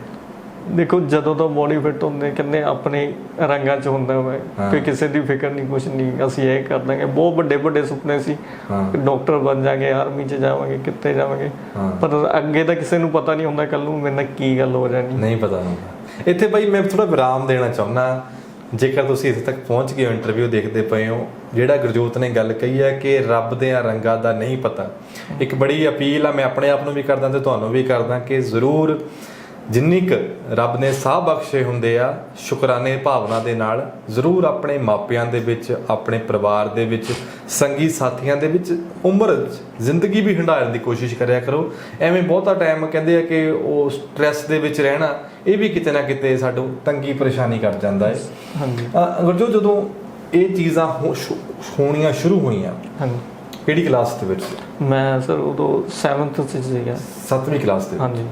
ਦੇਖੋ ਜਦੋਂ ਤਾਂ ਬੋਡੀ ਫਿੱਟ ਹੁੰਦੇ ਕਹਿੰਦੇ ਆਪਣੇ ਰੰਗਾਂ 'ਚ ਹੁੰਦਾ ਵਾ ਹਾਂ। ਕੋਈ ਕਿਸੇ ਦੀ ਫਿਕਰ ਨਹੀਂ ਕੁਝ ਨਹੀਂ ਅਸੀਂ ਇਹ ਕਰ ਦਾਂਗੇ। ਬਹੁਤ ਵੱਡੇ ਵੱਡੇ ਸੁਪਨੇ ਸੀ ਡਾਕਟਰ ਬਣ ਜਾਗੇ ਆਰਮੀ 'ਚ ਜਾਵਾਂਗੇ ਕਿੱਥੇ ਜਾਵਾਂਗੇ। ਪਰ ਅੱਗੇ ਤਾਂ ਕਿਸੇ ਨੂੰ ਪਤਾ ਨਹੀਂ ਹੁੰਦਾ ਕੱਲ ਨੂੰ ਮੇਰੇ ਨਾਲ ਕੀ ਗੱਲ ਹੋ ਜਾਣੀ। ਨਹੀਂ ਪਤਾ ਹੁੰਦਾ। ਇੱਥੇ ਭਾਈ ਮੈਂ ਥੋੜਾ ਵਿਰਾਮ ਦੇਣਾ ਚਾਹੁੰਦਾ। ਜੇਕਰ ਤੁਸੀਂ ਇੱਥੇ ਤੱਕ ਪਹੁੰਚ ਗਏ ਹੋ ਇੰਟਰਵਿਊ ਦੇਖਦੇ ਪਏ ਹੋ ਜਿਹੜਾ ਗੁਰਜੋਤ ਨੇ ਗੱਲ ਕਹੀ ਹੈ ਕਿ ਰੱਬ ਦੇ ਰੰਗਾਂ ਦਾ ਨਹੀਂ ਪਤਾ। ਇੱਕ ਬੜੀ ਅਪੀਲ ਆ ਮੈਂ ਆਪਣੇ ਆਪ ਨੂੰ ਵੀ ਕਰਦਾ ਤੇ ਤੁਹਾਨੂੰ ਵੀ ਕਰਦਾ ਕਿ ਜ਼ਰੂਰ ਜਿੰਨੀ ਕੁ ਰੱਬ ਨੇ ਸਾਹ ਬਖਸ਼ੇ ਹੁੰਦੇ ਆ ਸ਼ੁਕਰਾਨੇ ਭਾਵਨਾ ਦੇ ਨਾਲ ਜ਼ਰੂਰ ਆਪਣੇ ਮਾਪਿਆਂ ਦੇ ਵਿੱਚ ਆਪਣੇ ਪਰਿਵਾਰ ਦੇ ਵਿੱਚ ਸੰਗੀ ਸਾਥੀਆਂ ਦੇ ਵਿੱਚ ਉਮਰ ਜ਼ਿੰਦਗੀ ਵੀ ਹੰਡਾਉਣ ਦੀ ਕੋਸ਼ਿਸ਼ ਕਰਿਆ ਕਰੋ। ਐਵੇਂ ਬਹੁਤਾ ਟਾਈਮ ਕਹਿੰਦੇ ਆ ਕਿ ਉਹ ਸਟ੍ਰੈਸ ਦੇ ਵਿੱਚ ਰਹਿਣਾ ਇਹ ਵੀ ਕਿਤੇ ਨਾ ਕਿਤੇ ਸਾਨੂੰ ਤੰਗੀ ਪਰੇਸ਼ਾਨੀ ਕਰ ਜਾਂਦਾ ਹੈ ਹਾਂਜੀ। ਅ, ਗੁਰਜੋਤ ਜਦੋਂ ਇਹ ਚੀਜ਼ਾਂ ਹੋਣੀਆਂ ਸ਼ੁਰੂ ਹੋਈਆਂ ਹਾਂਜੀ। ਕਿਹੜੀ ਕਲਾਸ ਦੇ ਵਿੱਚ? ਮੈਂ ਸਰ ਉਦੋਂ 7th 'ਚ ਸੀਗਾ। 7ਵੀਂ ਕਲਾਸ ਦੇ ਹਾਂਜੀ।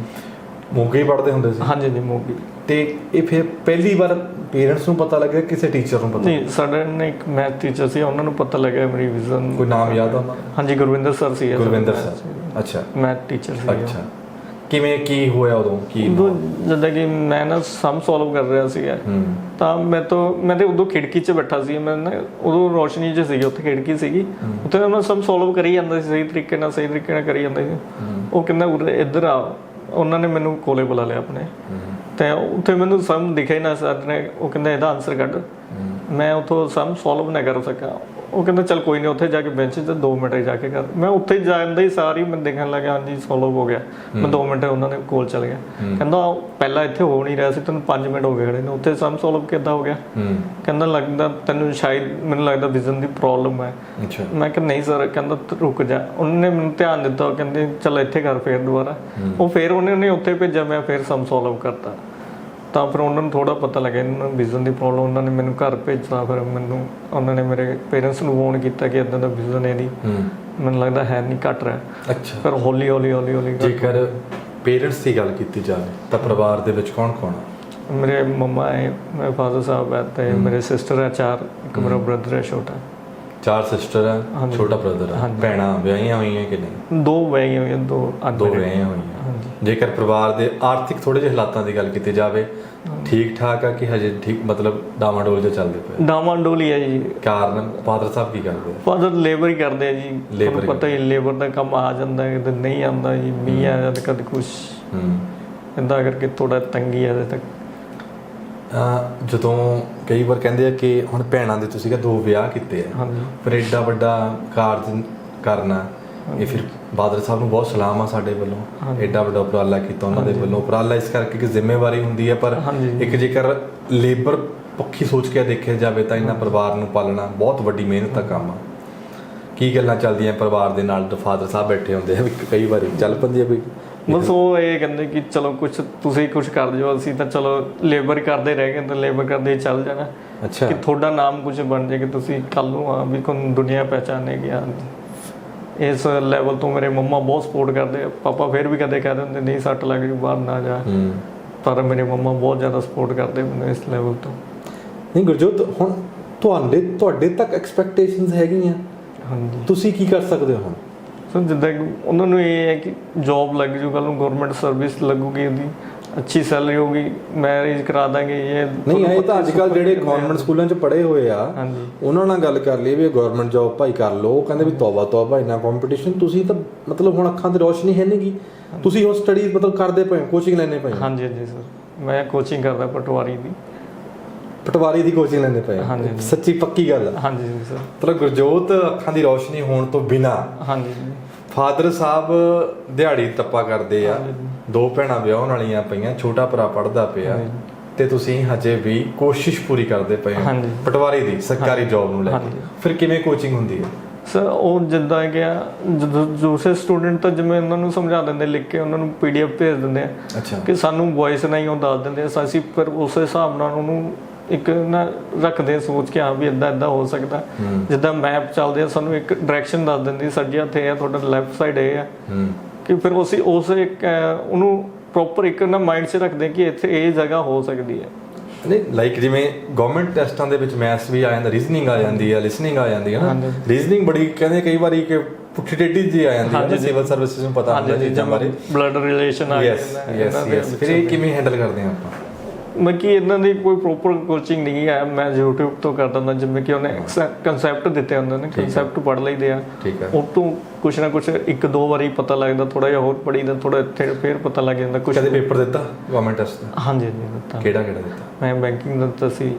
ਮੋਗੇ ਪੜ੍ਹਦੇ ਹੁੰਦੇ ਸੀ? ਹਾਂਜੀ ਜੀ ਮੋਗੀ। ਤੇ ਇਹ ਫਿਰ ਪਹਿਲੀ ਵਾਰ ਪੇਰੈਂਟਸ ਨੂੰ ਪਤਾ ਲੱਗਿਆ ਕਿਸੇ ਟੀਚਰ ਨੂੰ ਪਤਾ ਨਹੀਂ ਸਾਡੇ ਨੇ ਇੱਕ ਮੈਥ ਟੀਚਰ ਸੀ ਉਹਨਾਂ ਨੂੰ ਪਤਾ ਲੱਗਿਆ ਮੇਰੀ ਵਿਜ਼ਨ ਕੋਈ ਨਾਮ ਯਾਦ ਆ ਹਾਂਜੀ ਗੁਰਵਿੰਦਰ ਸਰ ਸੀ। ਗੁਰਵਿੰਦਰ ਸਰ ਅੱਛਾ। ਮੈਥ ਟੀਚਰ ਸੀ ਅੱਛਾ। ਕਿਵੇਂ ਕੀ ਹੋਇਆ ਉਦੋਂ? ਕੀ ਜਦੋਂ ਕਿ ਮੈਂ ਨਾ ਸਮ ਸੋਲਵ ਕਰ ਰਿਹਾ ਸੀਗਾ। ਹੂੰ। ਤਾਂ ਮੈਂ ਤਾਂ ਮੈਂ ਤੇ ਉਦੋਂ ਖਿੜਕੀ 'ਚ ਬੈਠਾ ਸੀ। ਮੈਂ ਨਾ ਉਦੋਂ ਰੋਸ਼ਨੀ 'ਚ ਸੀਗੀ ਉੱਥੇ ਖਿੜਕੀ ਸੀਗੀ। ਉੱਥੇ ਮੈਂ ਸਮ ਸੋਲਵ ਕਰੀ ਜਾਂਦਾ ਸੀ ਸਹੀ ਤਰੀਕੇ ਨਾਲ ਸਹੀ ਤਰੀਕੇ ਨਾਲ ਕਰੀ ਜਾਂਦਾ ਸੀ। ਉਹ ਕਹਿੰਦਾ ਉਰੇ ਇੱਧਰ ਆ। ਉਹਨਾਂ ਨੇ ਮੈਨੂੰ ਕੋਲੇ ਬੁਲਾ ਲਿਆ ਆਪਣੇ। ਤੇ ਉੱਥੇ ਮੈਨੂੰ ਸਮ ਦਿਖਿਆ ਹੀ ਨਾ ਸਰ ਨੇ ਉਹ ਕਹਿੰਦਾ ਇਹਦਾ ਆਨਸਰ ਕੱਢ। ਮੈਂ ਉੱਥੋਂ ਸਮ ਸੋਲਵ ਨਾ ਕਰ ਸਕਾਂ ਉਹ ਕਹਿੰਦਾ ਚੱਲ ਕੋਈ ਨਹੀਂ ਉੱਥੇ ਜਾ ਕੇ ਬੈਂਚ 'ਤੇ 2 ਮਿੰਟ ਜਾ ਕੇ ਕਰ। ਮੈਂ ਉੱਥੇ ਜਾਂਦਾ ਹੀ ਸਾਰੀ ਮੈਂ ਦੇਖਣ ਲੱਗਾ ਹਾਂਜੀ ਸੋਲਵ ਹੋ ਗਿਆ। ਮੈਂ 2 ਮਿੰਟ ਉਹਨਾਂ ਦੇ ਕੋਲ ਚਲ ਗਿਆ। ਕਹਿੰਦਾ ਪਹਿਲਾਂ ਇੱਥੇ ਹੋ ਨਹੀਂ ਰਿਹਾ ਸੀ ਤੈਨੂੰ 5 ਮਿੰਟ ਹੋ ਗਏ ਖੜੇ ਨੇ। ਉੱਥੇ ਸਮ ਸੋਲਵ ਕਿੱਦਾਂ ਹੋ ਗਿਆ? ਕਹਿੰਦਾ ਲੱਗਦਾ ਤੈਨੂੰ ਸ਼ਾਇਦ ਮੈਨੂੰ ਲੱਗਦਾ ਵਿਜ਼ਨ ਦੀ ਪ੍ਰੋਬਲਮ ਹੈ। ਅੱਛਾ। ਮੈਂ ਕਿਹਾ ਨਹੀਂ ਸਰ ਕਹਿੰਦਾ ਰੁਕ ਜਾ। ਉਹਨੇ ਮੈਨੂੰ ਧਿਆਨ ਦਿੱਤਾ ਕਹਿੰਦੇ ਚੱਲ ਇੱਥੇ ਕਰ ਫੇਰ ਦੁਬਾਰਾ। ਉਹ ਫੇਰ ਉਹਨੇ ਉੱਥੇ ਭੇਜਿਆ ਮੈਂ ਫੇਰ ਸਮ ਸੋਲਵ ਕਰਤਾ। ਤਾਂ ਫਿਰ ਉਹਨਾਂ ਨੂੰ ਥੋੜਾ ਪਤਾ ਲੱਗਿਆ ਇਹਨਾਂ ਨੂੰ ਵਿਜ਼ਨ ਦੀ ਪ੍ਰੋਬਲਮ ਉਹਨਾਂ ਨੇ ਮੈਨੂੰ ਘਰ ਭੇਜਤਾ ਫਿਰ ਮੈਨੂੰ ਉਹਨਾਂ ਨੇ ਮੇਰੇ ਪੇਰੈਂਟਸ ਨੂੰ ਫੋਨ ਕੀਤਾ ਕਿ ਇਦਾਂ ਦਾ ਵਿਜ਼ਨ ਹੂੰ। ਮੈਨੂੰ ਲੱਗਦਾ ਹੈ ਨਹੀਂ ਘਟ ਰਿਹਾ। ਅੱਛਾ। ਫਿਰ ਹੌਲੀ ਹੌਲੀ ਹੌਲੀ ਹੌਲੀ ਕਰ- ਜੇਕਰ ਪੇਰੈਂਟਸ ਦੀ ਗੱਲ ਕੀਤੀ ਜਾਵੇ ਤਾਂ ਪਰਿਵਾਰ ਦੇ ਵਿੱਚ ਕੌਣ ਕੌਣ ਮੇਰੇ ਮੰਮਾ ਹੈ ਮੇਰੇ ਫਾਦਰ ਸਾਹਿਬ ਹੈ ਤੇ ਮੇਰੇ ਸਿਸਟਰ ਹੈ ਚਾਰ ਇੱਕ ਮੇਰਾ ਬ੍ਰਦਰ ਹੈ ਛੋਟਾ। ਚਾਰ ਸਿਸਟਰ ਹਾਂਜੀ। ਛੋਟਾ ਬ੍ਰਦਰ ਹਾਂਜੀ। ਭੈਣਾਂ ਵਿਆਹੀਆਂ ਹੋਈਆਂ ਕਿ ਨਹੀਂ? ਦੋ ਵੈਗੀਆਂ ਹੋਈਆਂ ਦੋ ਦੋ ਵਿਆਹੀਆਂ ਹੋਈਆਂ। ਜੇਕਰ ਪਰਿਵਾਰ ਦੇ ਆਰਥਿਕ ਥੋੜੇ ਜਿਹੇ ਹਾਲਾਤਾਂ ਦੀ ਗੱਲ ਕੀਤੀ ਜਾਵੇ ਠੀਕ ਠਾਕ ਆ ਕਿ ਹਜੇ ਠੀਕ ਮਤਲਬ ਡਾਮਾਡੋਲ ਜਿਹਾ ਚੱਲਦੇ ਪਏ ਡਾਵਾਂ ਡੋਲੀ ਹੈ ਜੀ। ਕਾਰਨ ਫਾਦਰ ਸਾਹਿਬ ਕੀ ਕਰਦੇ ਆ? ਫਾਦਰ ਲੇਬਰ ਹੀ ਕਰਦੇ ਆ ਜੀ। ਤੁਹਾਨੂੰ ਪਤਾ ਹੀ ਲੇਬਰ ਦਾ ਕੰਮ ਆ ਜਾਂਦਾ ਹੈ ਕਦੇ ਨਹੀਂ ਆਉਂਦਾ ਜੀ ਮੀਂਹ ਆ ਜਾਂਦਾ ਕਦੇ ਕੁਛ। ਹੂੰ। ਇੰਦਾ ਕਰਕੇ ਥੋੜਾ ਤੰਗੀ ਅਜੇ ਤੱਕ। ਜਦੋਂ ਕਈ ਵਾਰ ਕਹਿੰਦੇ ਆ ਕਿ ਹੁਣ ਭੈਣਾਂ ਦੇ ਤੁਸੀਂ ਕਿ ਦੋ ਵਿਆਹ ਕੀਤੇ ਆ। ਹਾਂਜੀ। ਫਿਰ ਐਡਾ ਵੱਡਾ ਕਾਰਜ ਕਰਨਾ ਇਹ ਫਿਰ ਬਾਦਲ ਸਾਹਿਬ ਨੂੰ ਬਹੁਤ ਸਲਾਮ ਆ ਸਾਡੇ ਵੱਲੋਂ। ਐਡਾ ਵੱਡਾ ਉਪਰਾਲਾ ਕੀਤਾ ਉਹਨਾਂ ਦੇ ਵੱਲੋਂ। ਉਪਰਾਲਾ ਇਸ ਕਰਕੇ ਕਿ ਜ਼ਿੰਮੇਵਾਰੀ ਹੁੰਦੀ ਹੈ ਪਰ। ਇੱਕ ਜੇਕਰ ਲੇਬਰ ਪੱਖੀ ਸੋਚ ਕੇ ਦੇਖਿਆ ਜਾਵੇ ਤਾਂ ਇਹਨਾਂ ਪਰਿਵਾਰ ਨੂੰ ਪਾਲਣਾ ਬਹੁਤ ਵੱਡੀ ਮਿਹਨਤ ਦਾ ਕੰਮ ਆ। ਕੀ ਗੱਲਾਂ ਚੱਲਦੀਆਂ ਪਰਿਵਾਰ ਦੇ ਨਾਲ? ਫਾਦਰ ਸਾਹਿਬ ਬੈਠੇ ਹੁੰਦੇ ਆ ਕਈ ਵਾਰੀ। ਚੱਲ ਪੈਂਦੀ ਆ ਕੋਈ ਬਸ ਉਹ ਇਹ ਕਹਿੰਦੇ ਕਿ ਚਲੋ ਕੁਝ ਤੁਸੀਂ ਕੁਝ ਕਰ ਦਿਓ ਅਸੀਂ ਤਾਂ ਚਲੋ ਲੇਬਰ ਕਰਦੇ ਰਹਿ ਗਏ ਤਾਂ ਲੇਬਰ ਕਰਦੇ ਹੀ ਚੱਲ ਜਾਣਾ। ਅੱਛਾ। ਕਿ ਤੁਹਾਡਾ ਨਾਮ ਕੁਝ ਬਣ ਜਾਏ ਕਿ ਤੁਸੀਂ ਕੱਲ ਨੂੰ ਆ ਵੀ ਕੋਈ ਦੁਨੀਆ ਪਹਿਚਾਨੇਗੀ ਹਾਂ ਇਸ ਲੈਵਲ ਤੋਂ ਮੇਰੇ ਮੰਮਾ ਬਹੁਤ ਸਪੋਰਟ ਕਰਦੇ ਆ। ਪਾਪਾ ਫਿਰ ਵੀ ਕਦੇ ਕਹਿ ਦਿੰਦੇ ਨਹੀਂ ਸੱਟ ਲੱਗ ਜੂ ਬਾਹਰ ਨਾ ਜਾ। ਪਰ ਮੇਰੇ ਮੰਮਾ ਬਹੁਤ ਜ਼ਿਆਦਾ ਸਪੋਰਟ ਕਰਦੇ ਮੈਨੂੰ ਇਸ ਲੈਵਲ ਤੋਂ। ਨਹੀਂ ਗੁਰਜੋਤ ਹੁਣ ਤੁਹਾਡੇ ਤੁਹਾਡੇ ਤੱਕ ਐਕਸਪੈਕਟੇਸ਼ਨਸ ਹੈਗੀਆਂ। ਹਾਂਜੀ। ਤੁਸੀਂ ਕੀ ਕਰ ਸਕਦੇ ਹੋ ਸੋ ਜਿੱਦਾਂ ਉਹਨਾਂ ਨੂੰ ਇਹ ਹੈ ਕਿ ਜੌਬ ਲੱਗ ਜੂ ਕੱਲ ਨੂੰ ਗਵਰਨਮੈਂਟ ਸਰਵਿਸ ਲੱਗੂਗੀ ਉਹਦੀ। ਅੱਛੀ ਸੈਲਰੀ ਹੋਊਗੀ ਮੈਰਿਜ ਕਰਾ ਦਾਂਗੇ ਇਹ ਨਹੀਂ ਇਹ ਤਾਂ ਅੱਜ ਕੱਲ ਜਿਹੜੇ ਗਵਰਨਮੈਂਟ ਸਕੂਲਾਂ 'ਚ ਪੜ੍ਹੇ ਹੋਏ ਆ ਉਹਨਾਂ ਨਾਲ ਗੱਲ ਕਰ ਲਈ ਵੀ ਗਵਰਨਮੈਂਟ ਜੌਬ ਭਾਈ ਕਰ ਲਓ ਉਹ ਕਹਿੰਦੇ ਵੀ ਤੋਬਾ ਤੋਬਾ ਇੰਨਾ ਕੰਪੀਟੀਸ਼ਨ ਤੁਸੀਂ ਤਾਂ ਮਤਲਬ ਹੁਣ ਅੱਖਾਂ ਤੇ ਰੋਸ਼ਨੀ ਹੈ ਨਹੀਂਗੀ ਤੁਸੀਂ ਉਹ ਸਟੱਡੀ ਮਤਲਬ ਕਰਦੇ ਪਏ ਕੋਚਿੰਗ ਲੈਣੇ ਪਏ। ਹਾਂਜੀ ਹਾਂਜੀ ਸਰ ਮੈਂ ਕੋਚਿੰਗ ਕਰਦਾ ਪਟਵਾਰੀ ਦੀ। ਪਟਵਾਰੀ ਦੀ ਕੋਚਿੰਗ ਲੈਣੇ ਪਏ। ਸੱਚੀ ਪੱਕੀ ਗੱਲ ਹਾਂਜੀ ਸਰ ਮਤਲਬ ਗੁਰਜੋਤ ਅੱਖਾਂ ਦੀ ਰੋਸ਼ਨੀ ਹੋਣ ਤੋਂ ਬਿਨਾ ਹਾਂਜੀ ਫਾਦਰ ਸਾਹਿਬ ਦਿਹਾੜੀ ਤੱਪਾ ਕਰਦੇ ਆ। ਦੋ ਭੈਣਾਂ ਵਿਆਹਣ ਵਾਲੀਆਂ ਪਈਆਂ ਛੋਟਾ ਭਰਾ ਪੜਦਾ ਪਿਆ ਤੇ ਤੁਸੀਂ ਹਜੇ ਵੀ ਕੋਸ਼ਿਸ਼ ਪੂਰੀ ਕਰਦੇ ਪਏ ਹੋ। ਪਟਵਾਰੀ ਦੀ ਸਰਕਾਰੀ ਜੌਬ ਨੂੰ ਲੈ ਕੇ। ਫਿਰ ਕਿਵੇਂ ਕੋਚਿੰਗ ਹੁੰਦੀ ਹੈ? ਸਰ ਉਹ ਜਿੱਦਾਂ ਕਿ ਆ, ਜਦੋਂ ਦੂਸਰੇ ਸਟੂਡੈਂਟ ਤਾਂ ਜਿਵੇਂ ਉਹਨਾਂ ਨੂੰ ਸਮਝਾ ਦਿੰਦੇ ਲਿਖ ਕੇ ਉਹਨਾਂ ਨੂੰ ਪੀਡੀਐਫ ਭੇਜ ਦਿੰਦੇ ਆ ਕਿ ਸਾਨੂੰ ਵੌਇਸ ਨਹੀਂ ਉਹ ਦੱਸ ਦਿੰਦੇ। ਆ, ਅਸੀਂ ਫਿਰ ਉਸ ਹਿਸਾਬ ਨਾਲ ਉਹਨੂੰ ਇੱਕ ਨਾ ਰੱਖਦੇ ਆ ਸੋਚ ਕੇ ਹਾਂ ਵੀ ਇਦਾਂ ਇਦਾਂ ਹੋ ਸਕਦਾ। ਜਿੱਦਾਂ ਮੈਪ ਚੱਲਦੇ ਆ ਸਾਨੂੰ ਇੱਕ ਡਾਇਰੈਕਸ਼ਨ ਦੱਸ ਦਿੰਦੀ ਸੱਜੇ ਹੱਥ ਆ ਤੁਹਾਡਾ ਲੈਫਟ ਸਾਈਡ ਇਹ ਆ। ਕਿ ਫਿਰ ਅਸੀਂ ਉਸ ਇੱਕ ਉਹਨੂੰ ਪ੍ਰੋਪਰ ਇੱਕ ਨਾ ਮਾਈਂਡ 'ਚ ਰੱਖਦੇ ਕਿ ਇੱਥੇ ਇਹ ਜਗ੍ਹਾ ਹੋ ਸਕਦੀ ਹੈ। ਨਹੀਂ ਲਾਈਕ ਜਿਵੇਂ ਗਵਰਨਮੈਂਟ ਟੈਸਟਾਂ ਦੇ ਵਿੱਚ ਮੈਥਸ ਵੀ ਆ ਜਾਂਦਾ ਰੀਜ਼ਨਿੰਗ ਆ ਜਾਂਦੀ ਹੈ ਲਿਸਨਿੰਗ ਆ ਜਾਂਦੀ ਹੈ ਨਾ। ਰੀਜ਼ਨਿੰਗ ਬੜੀ ਕਹਿੰਦੇ ਕਈ ਵਾਰੀ ਕਿ ਪੁੱਠੀ ਟੇਢੀ ਜੀ ਆ ਜਾਂਦੀ ਹੈ ਸਿਵਲ ਸਰਵਿਸਿਜ਼ ਨੂੰ ਪਤਾ ਹੁੰਦਾ ਚੀਜ਼ਾਂ ਬਾਰੇ। ਬਲੱਡ ਰਿਲੇਸ਼ਨ ਆ ਜਾਂਦਾ ਫਿਰ ਇਹ ਕਿਵੇਂ ਹੈਂਡਲ ਕਰਦੇ ਆ ਆਪਾਂ? ਮੈਂ ਕਿ ਇਹਨਾਂ ਦੀ ਕੋਈ ਪ੍ਰੋਪਰ ਕੋਚਿੰਗ ਨਹੀਂ ਹੈ। ਮੈਂ YouTube ਤੋਂ ਕਰ ਦਿੰਦਾ ਜਿਵੇਂ ਕਿ ਉਹਨੇ ਕਨਸੈਪਟ ਦਿੱਤੇ ਹੁੰਦੇ ਨੇ। ਕਨਸੈਪਟ ਪੜ੍ਹ ਲਈਦੇ ਆ। ਉਹ ਤੋਂ ਕੁਛ ਨਾ ਕੁਛ ਇੱਕ ਦੋ ਵਾਰੀ ਪਤਾ ਲੱਗਦਾ ਥੋੜਾ ਜਿਹਾ ਹੋਰ ਪੜੀਦਾ ਥੋੜਾ ਇੱਥੇ ਫਿਰ ਪਤਾ ਲੱਗ ਜਾਂਦਾ ਕੁਛ ਕਦੇ ਪੇਪਰ ਦਿੱਤਾ ਗਵਰਨਮੈਂਟ ਟੈਸਟ ਦਾ ਹਾਂਜੀ ਜੀ ਦਿੱਤਾ। ਕਿਹੜਾ ਕਿਹੜਾ ਦਿੱਤਾ? ਮੈਂ ਬੈਂਕਿੰਗ ਦਾ ਦਿੱਤਾ ਸੀ।